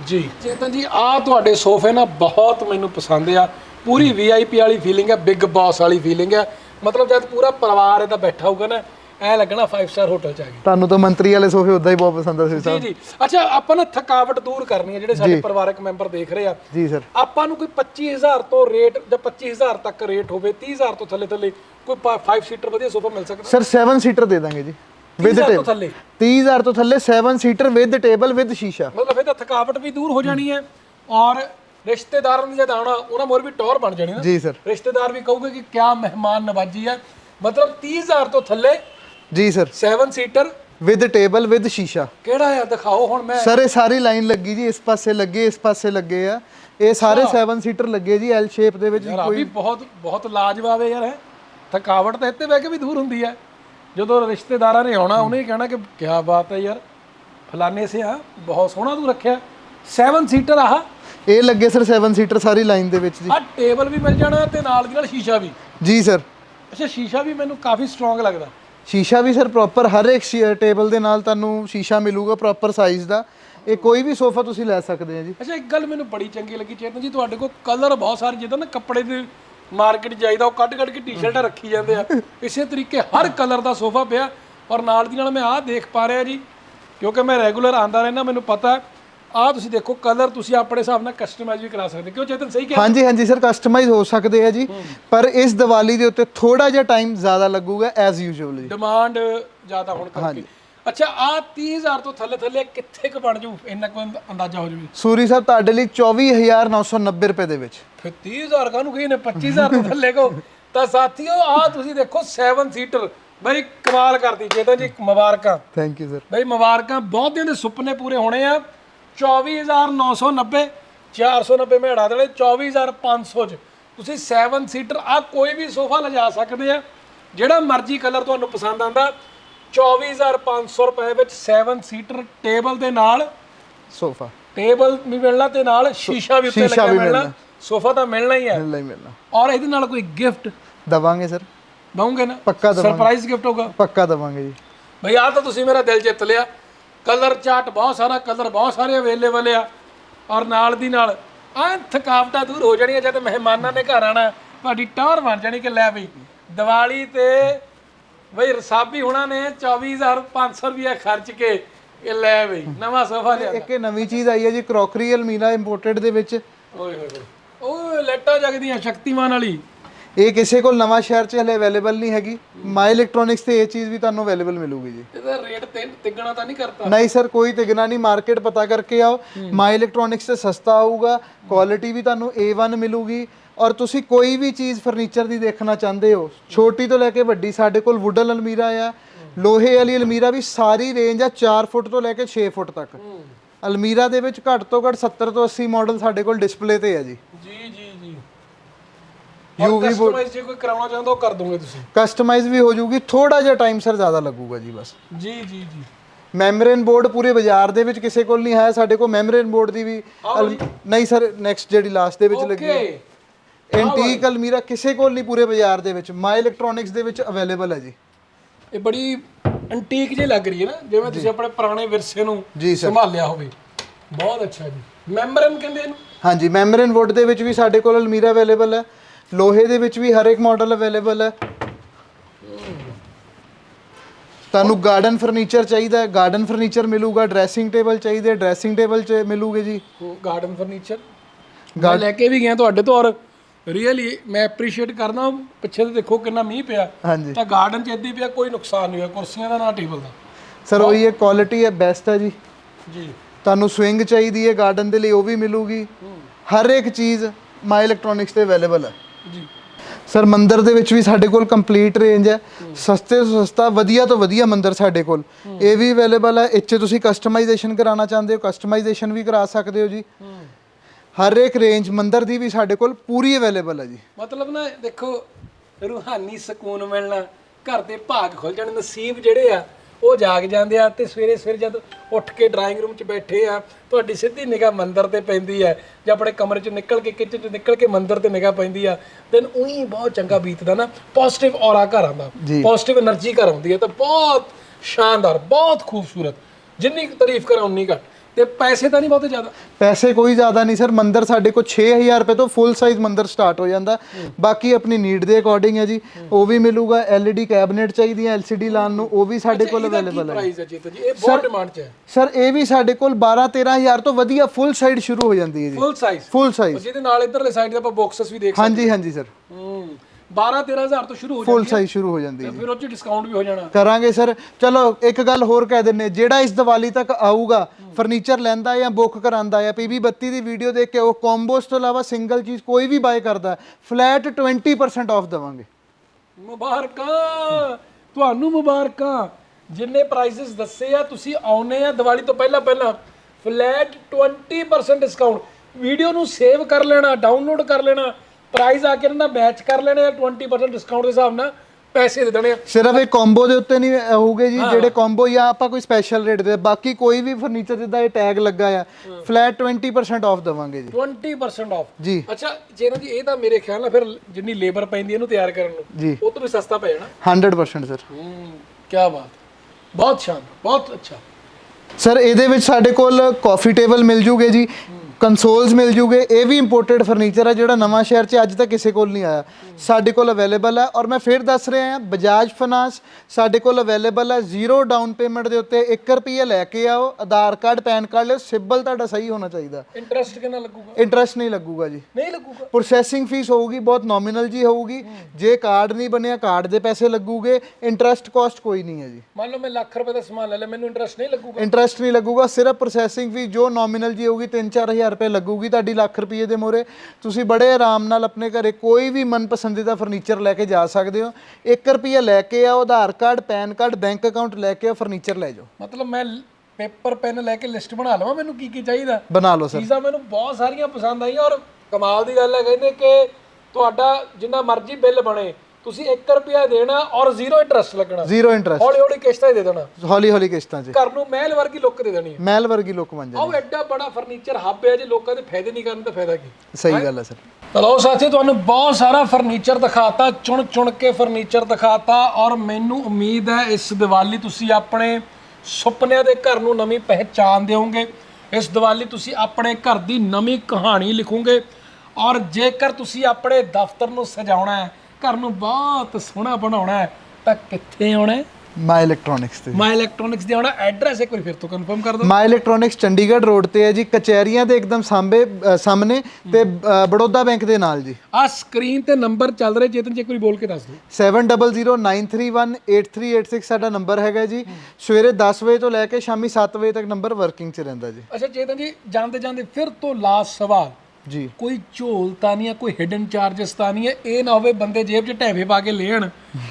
Speaker 1: ਜੀ। ਚੇਤਨ ਜੀ ਆ ਤੁਹਾਡੇ ਸੋਫੇ ਨਾ ਬਹੁਤ ਮੈਨੂੰ ਪਸੰਦ ਆ। ਪੂਰੀ ਵੀਆਈਪੀ ਵਾਲੀ ਫੀਲਿੰਗ ਹੈ ਬਿਗ ਬਾਸ ਵਾਲੀ ਫੀਲਿੰਗ ਹੈ। ਮਤਲਬ ਜਦ ਪੂਰਾ ਪਰਿਵਾਰ ਇਹਦਾ ਬੈਠਾ ਹੋਊਗਾ ਨਾ ਐ ਲੱਗਣਾ 5 ਸਟਾਰ ਹੋਟਲ ਚ ਆ ਗਏ
Speaker 2: ਤੁਹਾਨੂੰ ਤਾਂ ਮੰਤਰੀ ਵਾਲੇ ਸੋਫੇ ਉਦਾਂ ਹੀ ਬਹੁਤ ਪਸੰਦ ਆ ਸੀ
Speaker 1: ਜੀ
Speaker 2: ਸਾਹਿਬ।
Speaker 1: ਜੀ। ਅੱਛਾ ਆਪਾਂ ਨਾ ਥਕਾਵਟ ਦੂਰ ਕਰਨੀ ਹੈ ਜਿਹੜੇ ਸਾਡੇ ਪਰਿਵਾਰਕ ਮੈਂਬਰ ਦੇਖ ਰਹੇ ਆ।
Speaker 2: ਜੀ ਸਰ।
Speaker 1: ਆਪਾਂ ਨੂੰ ਕੋਈ 25000 ਤੋਂ ਰੇਟ ਜਾਂ 25000 ਤੱਕ ਰੇਟ ਹੋਵੇ 30000 ਤੋਂ ਥੱਲੇ ਥੱਲੇ ਕੋਈ 5 ਸੀਟਰ ਵਧੀਆ ਸੋਫਾ ਮਿਲ ਸਕਦਾ?
Speaker 2: ਸਰ 7 ਸੀਟਰ ਦੇ ਦਾਂਗੇ ਜੀ ਵਿਦ
Speaker 1: 30000 ਤੋਂ ਥੱਲੇ।
Speaker 2: 30000 ਤੋਂ ਥੱਲੇ 7 ਸੀਟਰ ਵਿਦ ਟੇਬਲ ਵਿਦ ਸ਼ੀਸ਼ਾ।
Speaker 1: ਮਤਲਬ ਇਹ ਤਾਂ ਥਕਾਵਟ ਵੀ ਦੂਰ ਹੋ ਜਾਣੀ ਹੈ ਔਰ ਰਿਸ਼ਤੇਦਾਰਾਂ ਨੇ ਜਦ ਆਉਣਾ ਉਹਨਾਂ ਮੋਰ ਵੀ ਟੌਰ ਬਣ ਜਾਣੀ ਨਾ।
Speaker 2: ਜੀ ਸਰ।
Speaker 1: ਰਿਸ਼ਤੇਦਾਰ ਵੀ ਕਹੂਗੇ ਕਿ ਕਿਆ ਮਹਿਮਾਨ ਨਵਾਜੀ ਹੈ ਮਤਲਬ 30000 ਤੋਂ ਥੱਲੇ
Speaker 2: ਜੀ sir.
Speaker 1: 7 seater
Speaker 2: with table with ਸ਼ੀਸ਼ਾ।
Speaker 1: ਕਿਹੜਾ ਆ? ਦਿਖਾਓ ਹੁਣ ਮੈਂ।
Speaker 2: ਸਰ ਇਹ ਸਾਰੀ ਲਾਈਨ ਲੱਗੀ ਜੀ। ਇਸ ਪਾਸੇ ਲੱਗੇ ਇਸ ਪਾਸੇ ਲੱਗੇ ਆ। ਇਹ ਸਾਰੇ 7 ਸੀਟਰ ਲੱਗੇ ਜੀ ਐਲ ਸ਼ੇਪ ਦੇ ਵਿੱਚ
Speaker 1: ਵੀ ਬਹੁਤ ਬਹੁਤ ਲਾਜਵਾਬ ਹੈ ਯਾਰ ਇਹ। ਥਕਾਵਟ ਤਾਂ ਇੱਥੇ ਬਹਿ ਕੇ ਵੀ ਦੂਰ ਹੁੰਦੀ ਹੈ ਜਦੋਂ ਰਿਸ਼ਤੇਦਾਰਾਂ ਨੇ ਆਉਣਾ ਉਹਨੇ ਹੀ ਕਹਿਣਾ ਕਿ ਕਿਆ ਬਾਤ ਹੈ ਯਾਰ। ਫਲਾਣੇ ਸੇ ਆ ਬਹੁਤ ਸੋਹਣਾ ਤੂੰ ਰੱਖਿਆ। 7 ਸੀਟਰ ਆਹ।
Speaker 2: ਇਹ ਲੱਗੇ ਸਰ 7 ਸੀਟਰ ਸਾਰੀ ਲਾਈਨ ਦੇ ਵਿੱਚ ਜੀ।
Speaker 1: ਆ ਟੇਬਲ ਵੀ ਮਿਲ ਜਾਣਾ ਤੇ ਨਾਲ ਦੀ ਨਾਲ ਸ਼ੀਸ਼ਾ ਵੀ।
Speaker 2: ਜੀ ਸਰ
Speaker 1: ਅੱਛਾ ਸ਼ੀਸ਼ਾ ਵੀ ਮੈਨੂੰ ਕਾਫੀ ਸਟਰੋਂਗ ਲੱਗਦਾ।
Speaker 2: ਸ਼ੀਸ਼ਾ ਵੀ ਸਰ ਪ੍ਰੋਪਰ ਹਰ ਇੱਕ ਟੇਬਲ ਦੇ ਨਾਲ ਤੁਹਾਨੂੰ ਸ਼ੀਸ਼ਾ ਮਿਲੂਗਾ ਪ੍ਰੋਪਰ ਸਾਈਜ਼ ਦਾ। ਇਹ ਕੋਈ ਵੀ ਸੋਫਾ ਤੁਸੀਂ ਲੈ ਸਕਦੇ ਆ ਜੀ।
Speaker 1: ਅੱਛਾ ਇੱਕ ਗੱਲ ਮੈਨੂੰ ਬੜੀ ਚੰਗੀ ਲੱਗੀ ਚੇਤਨ ਜੀ ਤੁਹਾਡੇ ਕੋਲ ਕਲਰ ਬਹੁਤ ਸਾਰੇ ਜਿੱਦਾਂ ਨਾ ਕੱਪੜੇ ਦੇ ਮਾਰਕੀਟ ਜਾਈਦਾ ਉਹ ਕੱਢ ਕੱਢ ਕੇ ਟੀ-ਸ਼ਰਟਾਂ ਰੱਖੀ ਜਾਂਦੇ ਆ। ਇਸੇ ਤਰੀਕੇ ਹਰ ਕਲਰ ਦਾ ਸੋਫਾ ਪਿਆ। ਔਰ ਨਾਲ ਦੀ ਨਾਲ ਮੈਂ ਆਹ ਦੇਖ ਪਾ ਰਿਹਾ ਜੀ ਕਿਉਂਕਿ ਮੈਂ ਰੈਗੂਲਰ ਆਂਦਾ ਰਹਿਣਾ ਮੈਨੂੰ ਪਤਾ ਹੈ ਆਹ ਤੁਸੀਂ ਦੇਖੋ ਕਲਰ ਤੁਸੀਂ ਆਪਣੇ ਹਿਸਾਬ ਨਾਲ ਕਸਟਮਾਈਜ਼ ਵੀ ਕਰਾ ਸਕਦੇ ਕਿਉਂ ਚੇਤਨ ਸਹੀ ਕਿਹਾ?
Speaker 2: ਹਾਂਜੀ ਹਾਂਜੀ ਸਰ ਕਸਟਮਾਈਜ਼ ਹੋ ਸਕਦੇ ਆ ਜੀ। ਪਰ ਇਸ ਦੀਵਾਲੀ ਦੇ ਉੱਤੇ ਥੋੜਾ ਜਿਹਾ ਟਾਈਮ ਜ਼ਿਆਦਾ ਲੱਗੂਗਾ ਐਜ਼ ਯੂਜੂਅਲ ਜੀ।
Speaker 1: ਡਿਮਾਂਡ ਜ਼ਿਆਦਾ ਹੋਣ ਕਰਕੇ। ਅੱਛਾ ਆ 30000 ਤੋਂ ਥੱਲੇ ਥੱਲੇ ਕਿੱਥੇ ਕ ਬਣ ਜੂ? ਇੰਨਾ ਕੋਈ ਅੰਦਾਜ਼ਾ ਹੋ ਜੂਗੀ
Speaker 2: ਸੂਰੀ ਸਾਹਿਬ ਤੁਹਾਡੇ ਲਈ 24990 ਰੁਪਏ ਦੇ ਵਿੱਚ।
Speaker 1: ਫਿਰ 30000 ਕਾਹਨੂੰ ਕਹੀ ਨੇ? 25000 ਤੋਂ ਥੱਲੇ ਕੋ ਤਾਂ ਸਾਥੀਓ ਆ ਤੁਸੀਂ ਦੇਖੋ 7 ਸੀਟਰ ਬਈ ਕਮਾਲ ਕਰਦੀ ਚੇਤਨ ਜੀ ਮੁਬਾਰਕਾਂ।
Speaker 2: ਥੈਂਕ ਯੂ ਸਰ
Speaker 1: ਬਈ ਮੁਬਾਰਕਾਂ। ਬਹੁਤਿਆਂ ਦੇ ਸੁਪਨੇ ਪੂਰੇ ਹੋਣੇ ਆ। 24990 490 ਮੈਂ ਹੜਾ ਦੇਣੇ 24500 ਚ। ਤੁਸੀਂ 7 ਸੀਟਰ ਆ ਕੋਈ ਵੀ ਸੋਫਾ ਲਿਜਾ ਸਕਦੇ ਆ ਜਿਹੜਾ ਮਰਜ਼ੀ ਕਲਰ ਤੁਹਾਨੂੰ ਪਸੰਦ ਆਂਦਾ 24500 ਰੁਪਏ ਵਿੱਚ 7 ਸੀਟਰ ਟੇਬਲ ਦੇ ਨਾਲ
Speaker 2: ਸੋਫਾ।
Speaker 1: ਟੇਬਲ ਵੀ ਮਿਲਣਾ ਤੇ ਨਾਲ ਸ਼ੀਸ਼ਾ ਵੀ ਉੱਤੇ ਲੱਗਿਆ ਮਿਲਣਾ। ਸੋਫਾ ਤਾਂ ਮਿਲਣਾ ਹੀ ਹੈ।
Speaker 2: ਮਿਲਣਾ ਹੀ ਮਿਲਣਾ।
Speaker 1: ਔਰ ਇਹਦੇ ਨਾਲ ਕੋਈ ਗਿਫਟ
Speaker 2: ਦਵਾਂਗੇ ਸਰ।
Speaker 1: ਦਵਾਂਗੇ ਨਾ?
Speaker 2: ਪੱਕਾ ਦਵਾਂਗੇ।
Speaker 1: ਸਰਪ੍ਰਾਈਜ਼ ਗਿਫਟ ਹੋਗਾ
Speaker 2: ਪੱਕਾ ਦਵਾਂਗੇ ਜੀ।
Speaker 1: ਭਈ ਆ ਤਾਂ ਤੁਸੀਂ ਮੇਰਾ ਦਿਲ ਜਿੱਤ ਲਿਆ। ਕਲਰ ਚਾਰਟ ਬਹੁਤ ਸਾਰਾ ਕਲਰ ਬਹੁਤ ਸਾਰੇ ਅਵੇਲੇਬਲ ਆ। ਔਰ ਨਾਲ ਦੀ ਨਾਲ ਆ ਥਕਾਵਟਾਂ ਦੂਰ ਹੋ ਜਾਣੀਆਂ ਜਦ ਮਹਿਮਾਨਾਂ ਨੇ ਘਰ ਆਣਾ ਤੁਹਾਡੀ ਟੌਰ ਬਣ ਜਾਣੀ ਕਿ ਲੈ ਬਈ। ਦੀਵਾਲੀ ਤੇ ਬਈ ਰਸਾਬੀ ਹੁਣਾਂ ਨੇ 24500 ਰੁਪਇਆ ਖਰਚ ਕੇ ਇਹ ਲੈ ਬਈ ਨਵਾਂ ਸੋਫਾ ਲਿਆ
Speaker 2: ਇੱਕ ਇਹ ਨਵੀਂ ਚੀਜ਼ ਆਈ ਹੈ ਜੀ ਕਰੋਕਰੀ ਅਲਮੀਰਾ ਇੰਪੋਰਟਡ ਦੇ ਵਿੱਚ।
Speaker 1: ਓਏ ਹੋਏ ਓਏ ਲੈਟਾਂ ਜਗਦੀਆਂ ਸ਼ਕਤੀਮਾਨ ਵਾਲੀ।
Speaker 2: ਇਹ ਕਿਸੇ ਕੋਲ ਨਵਾਂ ਸ਼ਹਿਰ 'ਚ ਹਲੇ ਅਵੇਲੇਬਲ ਨਹੀਂ ਹੈਗੀ। ਮਾਈ ਇਲੈਕਟ੍ਰੋਨਿਕਸ ਤੇ ਇਹ ਚੀਜ਼ ਵੀ ਤੁਹਾਨੂੰ ਅਵੇਲੇਬਲ ਮਿਲੂਗੀ ਜੀ।
Speaker 1: ਇਹਦਾ ਰੇਟ ਤਿੰਨ ਤਿੱਗਣਾ ਤਾਂ ਨਹੀਂ ਕਰਤਾ?
Speaker 2: ਨਹੀਂ ਸਰ ਕੋਈ ਤਿਗਣਾ ਨਹੀਂ ਮਾਰਕੀਟ ਪਤਾ ਕਰਕੇ ਆਓ। ਮਾਈ ਇਲੈਕਟ੍ਰੋਨਿਕਸ ਤੇ ਸਸਤਾ ਆਊਗਾ ਕੁਆਲਿਟੀ ਵੀ ਤੁਹਾਨੂੰ A1 ਮਿਲੂਗੀ। ਔਰ ਤੁਸੀਂ ਕੋਈ ਵੀ ਚੀਜ਼ ਫਰਨੀਚਰ ਦੀ ਦੇਖਣਾ ਚਾਹੁੰਦੇ ਹੋ ਛੋਟੀ ਤੋਂ ਲੈ ਕੇ ਵੱਡੀ ਸਾਡੇ ਕੋਲ ਵੁੱਡਨ ਅਲਮੀਰਾ ਆ। ਲੋਹੇ ਵਾਲੀ ਅਲਮੀਰਾ ਵੀ ਸਾਰੀ ਰੇਂਜ ਆ 4 ਫੁੱਟ ਤੋਂ ਲੈ ਕੇ 6 ਫੁੱਟ ਤੱਕ। ਅਲਮੀਰਾ ਦੇ ਵਿੱਚ ਘੱਟ ਤੋਂ ਘੱਟ 70 ਤੋਂ 80 ਮਾਡਲ ਸਾਡੇ ਕੋਲ ਡਿਸਪਲੇ ਤੇ ਆ ਜੀ
Speaker 1: ਜੀ। ਜੀ ਜੀ
Speaker 2: UV
Speaker 1: ਕਸਟਮਾਈਜ਼ ਜੇ ਕੋਈ ਕਰਾਉਣਾ ਚਾਹੁੰਦਾ ਉਹ ਕਰ ਦੋਗੇ ਤੁਸੀਂ।
Speaker 2: ਕਸਟਮਾਈਜ਼ ਵੀ ਹੋ ਜਾਊਗੀ ਥੋੜਾ ਜਿਹਾ ਟਾਈਮ ਸਰ ਜ਼ਿਆਦਾ ਲੱਗੂਗਾ ਜੀ ਬਸ।
Speaker 1: ਜੀ ਜੀ ਜੀ।
Speaker 2: ਮੈਮਰੇਨ ਬੋਰਡ ਪੂਰੇ ਬਾਜ਼ਾਰ ਦੇ ਵਿੱਚ ਕਿਸੇ ਕੋਲ ਨਹੀਂ ਹੈ ਸਾਡੇ ਕੋਲ ਮੈਮਰੇਨ ਬੋਰਡ ਦੀ ਵੀ ਅਲ- ਨਹੀਂ ਸਰ ਨੈਕਸਟ ਜਿਹੜੀ ਲਾਸਟ ਦੇ ਵਿੱਚ ਲੱਗੀ ਹੈ।
Speaker 1: ਓਕੇ
Speaker 2: ਐਂਟੀਕ ਅਲਮੀਰਾ ਕਿਸੇ ਕੋਲ ਨਹੀਂ ਪੂਰੇ ਬਾਜ਼ਾਰ ਦੇ ਵਿੱਚ ਮਾਈ ਇਲੈਕਟ੍ਰੋਨਿਕਸ ਦੇ ਵਿੱਚ ਅਵੇਲੇਬਲ ਹੈ ਜੀ।
Speaker 1: ਇਹ ਬੜੀ ਐਂਟੀਕ ਜਿਹੀ ਲੱਗ ਰਹੀ ਹੈ ਨਾ ਜਿਵੇਂ ਤੁਸੀਂ ਆਪਣੇ ਪੁਰਾਣੇ ਵਿਰਸੇ ਨੂੰ
Speaker 2: ਜੀ ਸਰ।
Speaker 1: ਸੰਭਾਲਿਆ ਹੋਵੇ। ਬਹੁਤ ਅੱਛਾ ਜੀ। ਮੈਮਰਨ ਕਹਿੰਦੇ ਇਹਨੂੰ?
Speaker 2: ਹਾਂਜੀ ਮੈਮਰੇਨ ਵੁੱਡ ਦੇ ਵਿੱਚ ਵੀ ਸਾਡੇ ਕੋਲ ਅਲਮੀਰਾ ਅਵੇਲੇਬਲ ਹੈ। ਲੋਹੇ ਦੇ ਵਿੱਚ ਵੀ ਹਰ ਇੱਕ ਮਾਡਲ ਅਵੇਲੇਬਲ ਹੈ। ਤੁਹਾਨੂੰ ਗਾਰਡਨ ਫਰਨੀਚਰ ਚਾਹੀਦਾ ਹੈ। ਗਾਰਡਨ ਫਰਨੀਚਰ ਮਿਲੂਗਾ ਡਰੈਸਿੰਗ ਟੇਬਲ ਚਾਹੀਦੇ ਡਰੈਸਿੰਗ ਟੇਬਲ ਚ ਮਿਲੂਗੇ ਜੀ।
Speaker 1: ਗਾਰਡਨ ਫਰਨੀਚਰ ਮੈਂ ਲੈ ਕੇ ਵੀ ਗਿਆ ਤੁਹਾਡੇ ਤੋਂ ਔਰ ਰੀਅਲੀ ਮੈਂ ਐਪਰੀਸ਼ੀਏਟ ਕਰਦਾ ਪਿੱਛੇ ਤੇ ਦੇਖੋ ਕਿੰਨਾ ਮੀਂਹ ਪਿਆ।
Speaker 2: ਹਾਂਜੀ।
Speaker 1: ਤਾਂ ਗਾਰਡਨ ਚ ਇੱਦੀ ਪਿਆ ਕੋਈ ਨੁਕਸਾਨ ਨਹੀਂ ਹੋਇਆ। ਕੁਰਸੀਆਂ ਦਾ ਨਾ ਟੇਬਲ ਦਾ।
Speaker 2: ਸਰ ਉਹੀ ਇਹ ਕੁਆਲਿਟੀ ਹੈ ਬੈਸਟ ਹੈ ਜੀ।
Speaker 1: ਜੀ।
Speaker 2: ਤੁਹਾਨੂੰ ਸਵਿੰਗ ਚਾਹੀਦੀ ਹੈ ਗਾਰਡਨ ਦੇ ਲਈ ਉਹ ਵੀ ਮਿਲੂਗੀ। ਹਰ ਇੱਕ ਚੀਜ਼ ਮਾਈ ਇਲੈਕਟ੍ਰੋਨਿਕਸ ਤੇ ਅਵੇਲੇਬਲ ਹੈ।
Speaker 1: ਜੀ।
Speaker 2: ਸਰ ਮੰਦਰ ਦੇ ਵਿੱਚ ਵੀ ਸਾਡੇ ਕੋਲ ਕੰਪਲੀਟ ਰੇਂਜ ਹੈ। ਸਸਤੇ ਤੋਂ ਸਸਤਾ ਵਧੀਆ ਤੋਂ ਵਧੀਆ ਮੰਦਰ ਸਾਡੇ ਕੋਲ। ਇਹ ਵੀ ਅਵੇਲੇਬਲ ਹੈ। ਇੱਥੇ ਤੁਸੀਂ ਕਸਟਮਾਈਜ਼ੇਸ਼ਨ ਕਰਾਉਣਾ ਚਾਹੁੰਦੇ ਹੋ ਕਸਟਮਾਈਜ਼ੇਸ਼ਨ ਵੀ ਕਰਾ ਸਕਦੇ ਹੋ ਜੀ। ਹਰ ਇੱਕ ਰੇਂਜ ਮੰਦਰ ਦੀ ਵੀ ਸਾਡੇ ਕੋਲ ਪੂਰੀ ਅਵੇਲੇਬਲ ਹੈ ਜੀ।
Speaker 1: ਮਤਲਬ ਨਾ ਦੇਖੋ ਰੂਹਾਨੀ ਸਕੂਨ ਮਿਲਣਾ ਘਰ ਦੇ ਭਾਗ ਖੁੱਲ ਜਾਣ ਨਸੀਬ ਜਿਹੜੇ ਆ ਉਹ ਜਾਗ ਜਾਂਦੇ ਆ ਤੇ ਸਵੇਰੇ ਸਵੇਰੇ ਜਦ ਉੱਠ ਕੇ ਡਰਾਇੰਗ ਰੂਮ 'ਚ ਬੈਠੇ ਆ ਤੁਹਾਡੀ ਸਿੱਧੀ ਨਿਗਾਹ ਮੰਦਰ ਤੇ ਪੈਂਦੀ ਹੈ ਜਾਂ ਆਪਣੇ ਕਮਰੇ 'ਚ ਨਿਕਲ ਕੇ ਕਿਚਨ 'ਚ ਨਿਕਲ ਕੇ ਮੰਦਰ ਤੇ ਨਿਗਾਹ ਪੈਂਦੀ ਆ ਦੈਨ ਉਹੀ ਬਹੁਤ ਚੰਗਾ ਬੀਤਦਾ ਨਾ ਪੋਜ਼ਿਟਿਵ ਔਰਾ ਘਰ ਆਉਂਦਾ ਪੋਜ਼ਿਟਿਵ એનર્ਜੀ ਘਰ ਆਉਂਦੀ ਹੈ ਤਾਂ ਬਹੁਤ ਸ਼ਾਨਦਾਰ ਬਹੁਤ ਖੂਬਸੂਰਤ ਜਿੰਨੀ ਤਾਰੀਫ ਕਰਾਂ ਉਨੀ ਘੱਟ। ਤੇ ਪੈਸੇ ਤਾਂ ਨਹੀਂ ਬਹੁਤੇ ਜ਼ਿਆਦਾ।
Speaker 2: ਪੈਸੇ ਕੋਈ ਜ਼ਿਆਦਾ ਨਹੀਂ ਸਰ ਮੰਦਰ ਸਾਡੇ ਕੋਲ 6000 ਰੁਪਏ ਤੋਂ ਫੁੱਲ ਸਾਈਜ਼ ਮੰਦਰ ਸਟਾਰਟ ਹੋ ਜਾਂਦਾ। ਬਾਕੀ ਆਪਣੀ ਨੀਡ ਦੇ ਅਕੋਰਡਿੰਗ ਹੈ ਜੀ ਉਹ ਵੀ ਮਿਲੂਗਾ LED ਕੈਬਨਿਟ ਚਾਹੀਦੀ ਹੈ LCD ਲਾਉਣ ਨੂੰ ਉਹ ਵੀ ਸਾਡੇ ਕੋਲ ਅਵੇਲੇਬਲ ਹੈ।
Speaker 1: ਪ੍ਰਾਈਸ ਹੈ ਜੀਤ ਜੀ? ਇਹ ਬਹੁਤ ਡਿਮਾਂਡ 'ਚ ਹੈ।
Speaker 2: ਸਰ ਇਹ ਵੀ ਸਾਡੇ ਕੋਲ 12 13000 ਤੋਂ ਵਧੀਆ ਫੁੱਲ ਸਾਈਡ ਸ਼ੁਰੂ ਹੋ ਜਾਂਦੀ ਹੈ ਜੀ।
Speaker 1: ਫੁੱਲ ਸਾਈਜ਼
Speaker 2: ਫੁੱਲ ਸਾਈਜ਼
Speaker 1: ਜਿਹਦੇ ਨਾਲ ਇਧਰਲੇ ਸਾਈਡ ਤੇ ਆਪਾਂ ਬਾਕਸਸ ਵੀ ਦੇਖ
Speaker 2: ਹਾਂਜੀ ਹਾਂਜੀ ਸਰ।
Speaker 1: ਹੂੰ। 12 13000 ਤੋਂ ਸ਼ੁਰੂ ਹੋ
Speaker 2: ਫੁੱਲ
Speaker 1: ਜਾਂਦੀ
Speaker 2: ਸਾਈਜ਼ ਸ਼ੁਰੂ ਹੋ ਜਾਂਦੀ ਹੈ
Speaker 1: ਹੈ ਫਿਰ ਉਹ 'ਚ ਡਿਸਕਾਊਂਟ ਵੀ ਹੋ ਜਾਣਾ।
Speaker 2: ਕਰਾਂਗੇ ਸਰ। ਚਲੋ ਇੱਕ ਗੱਲ ਹੋਰ ਕਹਿ ਦਿੰਨੇ ਜਿਹੜਾ ਇਸ ਦੀਵਾਲੀ ਤੱਕ ਆਊਗਾ ਫਰਨੀਚਰ ਲੈਂਦਾ ਜਾਂ ਬੁੱਕ ਕਰਾਂਦਾ ਜਾਂ ਪੀਬੀ 32 ਦੀ ਵੀਡੀਓ ਦੇਖ ਕੇ ਉਹ ਕੋਂਬੋਸ ਤੋਂ ਇਲਾਵਾ ਸਿੰਗਲ ਚੀਜ਼ ਕੋਈ ਵੀ ਬਾਏ ਕਰਦਾ ਫਲੈਟ 20% ਆਫ ਦੇਵਾਂਗੇ।
Speaker 1: ਮੁਬਾਰਕਾਂ! ਤੁਹਾਨੂੰ ਮੁਬਾਰਕਾਂ! ਜਿੰਨੇ ਪ੍ਰਾਈਸਸ ਦੱਸੇ ਆ ਤੁਸੀਂ ਆਉਨੇ ਆ ਦੀਵਾਲੀ ਤੋਂ ਪਹਿਲਾਂ ਪਹਿਲਾਂ ਫਲੈਟ 20% ਡਿਸਕਾਊਂਟ ਵੀਡੀਓ ਨੂੰ ਸੇਵ ਕਰ ਲੈਣਾ ਡਾਊਨਲੋਡ ਕਰ ਲੈਣਾ ਪ੍ਰਾਈਸ ਆ ਕੇ ਇਹਨਾਂ ਦਾ ਮੈਚ ਕਰ ਲੈਣੇ ਆ 20% ਡਿਸਕਾਊਂਟ ਦੇ ਹਿਸਾਬ ਨਾਲ ਪੈਸੇ ਦੇ ਦੇਣੇ ਆ।
Speaker 2: ਸਿਰਫ ਇਹ ਕੰਬੋ ਦੇ ਉੱਤੇ ਨਹੀਂ ਹੋਊਗੇ ਜੀ ਜਿਹੜੇ ਕੰਬੋ ਜਾਂ ਆਪਾਂ ਕੋਈ ਸਪੈਸ਼ਲ ਰੇਟ ਦੇ ਬਾਕੀ ਕੋਈ ਵੀ ਫਰਨੀਚਰ ਜਿੱਦਾਂ ਇਹ ਟੈਗ ਲੱਗਾ ਆ ਫਲੈਟ 20% ਆਫ ਦੇਵਾਂਗੇ ਜੀ।
Speaker 1: 20% ਆਫ
Speaker 2: ਜੀ।
Speaker 1: ਅੱਛਾ ਜਿਹਨਾਂ ਦੀ ਇਹ ਤਾਂ ਮੇਰੇ ਖਿਆਲ ਨਾਲ ਫਿਰ ਜਿੰਨੀ ਲੇਬਰ ਪੈਂਦੀ ਇਹਨੂੰ ਤਿਆਰ ਕਰਨ ਨੂੰ।
Speaker 2: ਜੀ।
Speaker 1: ਉਹ ਤੋਂ ਵੀ ਸਸਤਾ ਪੈ ਜਾਣਾ।
Speaker 2: 100% ਸਰ
Speaker 1: ਹੂੰ ਕੀ ਬਾਤ। ਬਹੁਤ ਸ਼ਾਨਦਾਰ ਬਹੁਤ ਅੱਛਾ।
Speaker 2: ਸਰ ਇਹਦੇ ਵਿੱਚ ਸਾਡੇ ਕੋਲ ਕਾਫੀ ਟੇਬਲ ਮਿਲ ਜੂਗੇ ਜੀ। ਕੰਸੋਲਸ ਮਿਲ ਜੂਗੇ ਇਹ ਵੀ ਇੰਪੋਰਟਡ ਫਰਨੀਚਰ ਹੈ ਜਿਹੜਾ ਨਵਾਂ ਸ਼ਹਿਰ 'ਚ ਅੱਜ ਤੱਕ ਕਿਸੇ ਕੋਲ ਨਹੀਂ ਆਇਆ। ਸਾਡੇ ਕੋਲ ਅਵੇਲੇਬਲ ਹੈ ਔਰ ਮੈਂ ਫਿਰ ਦੱਸ ਰਿਹਾ ਹਾਂ ਬਜਾਜ ਫਾਈਨਾਂਸ ਸਾਡੇ ਕੋਲ ਅਵੇਲੇਬਲ ਹੈ ਜ਼ੀਰੋ ਡਾਊਨ ਪੇਮੈਂਟ ਦੇ ਉੱਤੇ 1 ਰੁਪਿਆ ਲੈ ਕੇ ਆਓ ਆਧਾਰ ਕਾਰਡ ਪੈਨ ਕਾਰਡ ਲਿਓ ਸਿਬਲ ਤੁਹਾਡਾ ਸਹੀ ਹੋਣਾ ਚਾਹੀਦਾ।
Speaker 1: ਇੰਟਰਸਟ ਕਿੰਨਾ ਲੱਗੂਗਾ?
Speaker 2: ਇੰਟਰਸਟ ਨਹੀਂ ਲੱਗੂਗਾ ਜੀ।
Speaker 1: ਨਹੀਂ ਲੱਗੂਗਾ?
Speaker 2: ਪ੍ਰੋਸੈਸਿੰਗ ਫੀਸ ਹੋਊਗੀ ਬਹੁਤ ਨੋਮੀਨਲ ਜੀ ਹੋਊਗੀ। ਜੇ ਕਾਰਡ ਨਹੀਂ ਬਣਿਆ ਕਾਰਡ ਦੇ ਪੈਸੇ ਲੱਗੂਗੇ ਇੰਟਰਸਟ ਕਾਸਟ ਕੋਈ ਨਹੀਂ ਹੈ ਜੀ।
Speaker 1: ਮੰਨ ਲਓ ਮੈਂ ਲੱਖ ਰੁਪਏ ਦਾ ਸਮਾਨ ਲੈ ਲਿਆ ਮੈਨੂੰ ਇੰਟਰਸਟ ਨਹੀਂ ਲੱਗੂਗਾ।
Speaker 2: ਇੰਟਰਸਟ ਨਹੀਂ ਲੱਗੂਗਾ ਸਿਰਫ ਪ੍ਰੋਸੈਸਿੰਗ ਫੀ ਜੋ ਨੋਮੀਨਲ ਜੀ ਹੋਊਗੀ 3-4000 ਰੁਪਏ ਲੱਗੂਗੀ ਤੁਹਾਡੀ ਲੱਖ ਰੁਪਏ ਦੇ ਮੋਰੇ ਤੁਸੀਂ ਬੜੇ ਆਰਾਮ ਨਾਲ ਆਪਣੇ ਘਰੇ ਕੋਈ ਵੀ ਮਨਪਸੰਦੀਦਾ ਫਰਨੀਚਰ ਲੈ ਕੇ ਜਾ ਸਕਦੇ ਹੋ। 1 ਰੁਪਿਆ ਲੈ ਕੇ ਆਓ Aadhaar card PAN card bank account ਲੈ ਕੇ ਫਰਨੀਚਰ ਲੈ ਜਾਓ।
Speaker 1: ਮਤਲਬ ਮੈਂ ਪੇਪਰ ਪੈਨ ਲੈ ਕੇ ਲਿਸਟ ਬਣਾ ਲਵਾਂ ਮੈਨੂੰ ਕੀ ਕੀ ਚਾਹੀਦਾ?
Speaker 2: ਬਣਾ ਲਓ ਸਰ।
Speaker 1: ਚੀਜ਼ਾਂ ਮੈਨੂੰ ਬਹੁਤ ਸਾਰੀਆਂ ਪਸੰਦ ਆਈਆਂ ਔਰ ਕਮਾਲ ਦੀ ਗੱਲ ਹੈ ਕਹਿੰਦੇ ਕਿ ਤੁਹਾਡਾ ਜਿੰਨਾ ਮਰਜ਼ੀ ਬਿੱਲ ਬਣੇ ਤੁਸੀਂ 1 ਰੁਪਿਆ ਦੇਣਾ ਔਰ ਜ਼ੀਰੋ ਇੰਟਰਸਟ ਲੱਗਣਾ।
Speaker 2: ਜ਼ੀਰੋ ਇੰਟਰਸਟ
Speaker 1: ਹੌਲੀ ਹੌਲੀ ਕਿਸ਼ਤਾਂ ਹੀ ਦੇ ਦੇਣਾ।
Speaker 2: ਹੌਲੀ ਹੌਲੀ ਕਿਸ਼ਤਾਂ 'ਚ
Speaker 1: ਘਰ ਨੂੰ ਮਹਿਲ ਵਰਗੀ ਲੁੱਕ ਦੇ ਦੇਣੀ ਹੈ
Speaker 2: ਮਹਿਲ ਵਰਗੀ ਲੁੱਕ ਬਣ ਜਾਏ
Speaker 1: ਆਹ ਐਡਾ ਬੜਾ ਫਰਨੀਚਰ ਹੱਬ ਹੈ ਜੇ ਲੋਕਾਂ ਦੇ ਫਾਇਦੇ ਨਹੀਂ ਕਰਨ ਤਾਂ ਫਾਇਦਾ ਕੀ?
Speaker 2: ਸਹੀ ਗੱਲ ਹੈ ਸਰ।
Speaker 1: ਚਲੋ ਸਾਥੀਓ ਤੁਹਾਨੂੰ ਬਹੁਤ ਸਾਰਾ ਫਰਨੀਚਰ ਦਿਖਾਤਾ ਚੁਣ ਚੁਣ ਕੇ ਫਰਨੀਚਰ ਦਿਖਾਤਾ ਔਰ ਮੈਨੂੰ ਉਮੀਦ ਹੈ ਇਸ ਦੀਵਾਲੀ ਤੁਸੀਂ ਆਪਣੇ ਸੁਪਨਿਆਂ ਦੇ ਘਰ ਨੂੰ ਨਵੀਂ ਪਹਿਚਾਨ ਦਿਓਗੇ। ਇਸ ਦੀਵਾਲੀ ਤੁਸੀਂ ਆਪਣੇ ਘਰ ਦੀ ਨਵੀਂ ਕਹਾਣੀ ਲਿਖੋਗੇ ਔਰ ਜੇਕਰ ਤੁਸੀਂ ਆਪਣੇ ਦਫ਼ਤਰ ਨੂੰ ਸਜਾਉਣਾ ਹੈ ਘਰ ਨੂੰ ਬਹੁਤ ਸੋਹਣਾ ਬਣਾਉਣਾ ਹੈ। ਤਾਂ ਕਿੱਥੇ ਆਉਣਾ ਹੈ?
Speaker 2: ਮਾਈ ਇਲੈਕਟ੍ਰੋਨਿਕਸ ਤੇ
Speaker 1: ਮਾਈ ਇਲੈਕਟ੍ਰੋਨਿਕਸ ਦੇ ਆਉਣਾ ਐਡਰੈਸ ਇੱਕ ਵਾਰੀ ਫਿਰ ਤੋਂ ਕਨਫਰਮ ਕਰ ਦਿਓ।
Speaker 2: ਮਾਈ ਇਲੈਕਟ੍ਰੋਨਿਕਸ ਚੰਡੀਗੜ੍ਹ ਰੋਡ ਤੇ ਹੈ ਜੀ ਕਚਹਿਰੀਆਂ ਦੇ ਇੱਕਦਮ ਸਾਹਮਣੇ ਅ, ਸਾਹਮਣੇ ਤੇ ਅ, ਬੜੌਦਾ ਬੈਂਕ ਦੇ ਨਾਲ ਜੀ।
Speaker 1: ਆ ਸਕਰੀਨ ਤੇ ਨੰਬਰ ਚੱਲ ਰਿਹਾ ਚੇਤਨ ਜੀ ਇੱਕ ਵਾਰੀ ਬੋਲ ਕੇ ਦੱਸ ਦਿਓ।
Speaker 2: 7009318386 ਸਾਡਾ ਨੰਬਰ ਹੈਗਾ ਜੀ। ਸਵੇਰੇ 10 ਵਜੇ ਤੋਂ ਲੈ ਕੇ ਸ਼ਾਮੀ 7 ਵਜੇ ਤੱਕ ਨੰਬਰ ਵਰਕਿੰਗ 'ਚ ਰਹਿੰਦਾ ਜੀ।
Speaker 1: ਅੱਛਾ ਚੇਤਨ ਜੀ ਜਾਂਦੇ ਜਾਂਦੇ ਫਿਰ ਤੋਂ ਲਾਸਟ ਸਵਾਲ।
Speaker 2: ਜੀ।
Speaker 1: ਕੋਈ ਝੋਲ ਤਾਂ ਨਹੀਂ ਹੈ ਕੋਈ ਹਿਡਨ ਚਾਰजेस ਤਾਂ ਨਹੀਂ ਹੈ ਇਹ ਨਾ ਹੋਵੇ ਬੰਦੇ ਜੇਬ 'ਚ ਢੈਵੇ ਪਾ ਕੇ ਲੈਣ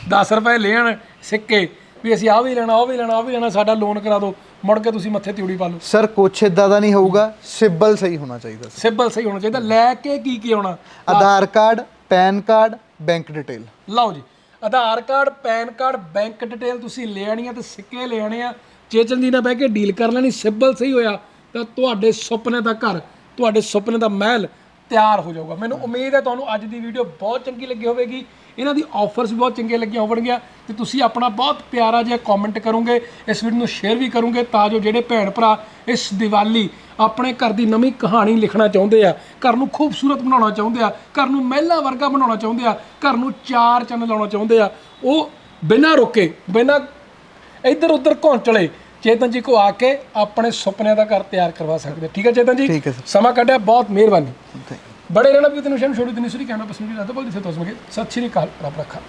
Speaker 1: 10 ਰੁਪਏ ਲੈਣ ਸਿੱਕੇ ਵੀ ਅਸੀਂ ਆਹ ਵੀ ਲੈਣਾ ਉਹ ਵੀ ਲੈਣਾ ਉਹ ਵੀ ਲੈਣਾ ਸਾਡਾ ਲੋਨ ਕਰਾ ਦਿਓ। ਮੁੜ ਕੇ ਤੁਸੀਂ ਮੱਥੇ ਤਿਉੜੀ ਪਾ ਲਓ।
Speaker 2: ਸਰ ਕੁਛ ਇਦਾਂ ਦਾ ਨਹੀਂ ਹੋਊਗਾ। ਸਿਬਲ ਸਹੀ ਹੋਣਾ ਚਾਹੀਦਾ
Speaker 1: ਸਿਬਲ ਸਹੀ ਹੋਣਾ ਚਾਹੀਦਾ। ਲੈ ਕੇ ਕੀ ਕੀ ਆਉਣਾ?
Speaker 2: Aadhaar card PAN card bank detail
Speaker 1: ਲਓ ਜੀ। Aadhaar card PAN card bank detail ਤੁਸੀਂ ਲੈ ਆਣੀ ਆ ਤੇ ਸਿੱਕੇ ਲੈ ਆਣੇ ਆ। ਚੇਚਨ ਜੀ ਨਾਲ ਬਹਿ ਕੇ ਡੀਲ ਕਰ ਲੈਣੀ ਸਿਬਲ ਸਹੀ ਹੋਇਆ ਤਾਂ ਤੁਹਾਡੇ ਸੁਪਨੇ ਦਾ ਘਰ। ਤੁਹਾਡੇ ਸੁਪਨੇ ਦਾ ਮਹਿਲ ਤਿਆਰ ਹੋ ਜਾਊਗਾ। ਮੈਨੂੰ ਉਮੀਦ ਹੈ ਤੁਹਾਨੂੰ ਅੱਜ ਦੀ ਵੀਡੀਓ ਬਹੁਤ ਚੰਗੀ ਲੱਗੀ ਹੋਵੇਗੀ। ਇਹਨਾਂ ਦੀ ਆਫਰਸ ਵੀ ਬਹੁਤ ਚੰਗੀਆਂ ਲੱਗੀਆਂ ਹੋਣਗੀਆਂ ਤੇ ਤੁਸੀਂ ਆਪਣਾ ਬਹੁਤ ਪਿਆਰਾ ਜਿਹਾ ਕਮੈਂਟ ਕਰੋਗੇ, ਇਸ ਵੀਡੀਓ ਨੂੰ ਸ਼ੇਅਰ ਵੀ ਕਰੋਗੇ ਤਾਂ ਜੋ ਜਿਹੜੇ ਭੈਣ ਭਰਾ ਇਸ ਦੀਵਾਲੀ ਆਪਣੇ ਘਰ ਦੀ ਨਵੀਂ ਕਹਾਣੀ ਲਿਖਣਾ ਚਾਹੁੰਦੇ ਆ, ਘਰ ਨੂੰ ਖੂਬਸੂਰਤ ਬਣਾਉਣਾ ਚਾਹੁੰਦੇ ਆ, ਘਰ ਨੂੰ ਮਹਿਲਾ ਵਰਗਾ ਬਣਾਉਣਾ ਚਾਹੁੰਦੇ ਆ, ਘਰ ਨੂੰ ਚਾਰ ਚੰਨ ਲਾਉਣਾ ਚਾਹੁੰਦੇ ਆ, ਉਹ ਬਿਨਾਂ ਰੁਕੇ, ਬਿਨਾਂ ਇੱਧਰ ਉੱਧਰ ਘੌਂਚਲੇ ਚੇਤਨ ਜੀ ਕੋ ਆ ਕੇ ਆਪਣੇ ਸੁਪਨਿਆਂ ਦਾ ਘਰ ਤਿਆਰ ਕਰਵਾ ਸਕਦੇ ਠੀਕ ਹੈ ਚੇਤਨ ਜੀ?
Speaker 2: ਠੀਕ ਹੈ ਸਰ।
Speaker 1: ਸਮਾਂ ਕੱਢਿਆ ਬਹੁਤ ਮਿਹਰਬਾਨੀ। ਬੜੇ ਰਹਿਣਾ ਵੀ ਤੈਨੂੰ ਸ਼ਾਮ ਛੋੜੀ ਤੈਨੂੰ ਸ੍ਰੀ ਕਹਿਣਾ ਪਸੰਦ ਵੀ ਲੱਗਦਾ ਬੋਲਦੀ ਸੇ ਤੋਸ ਮਗੇ ਸਤਿ ਸ਼੍ਰੀ ਅਕਾਲ ਰੱਬ ਰੱਖਾ।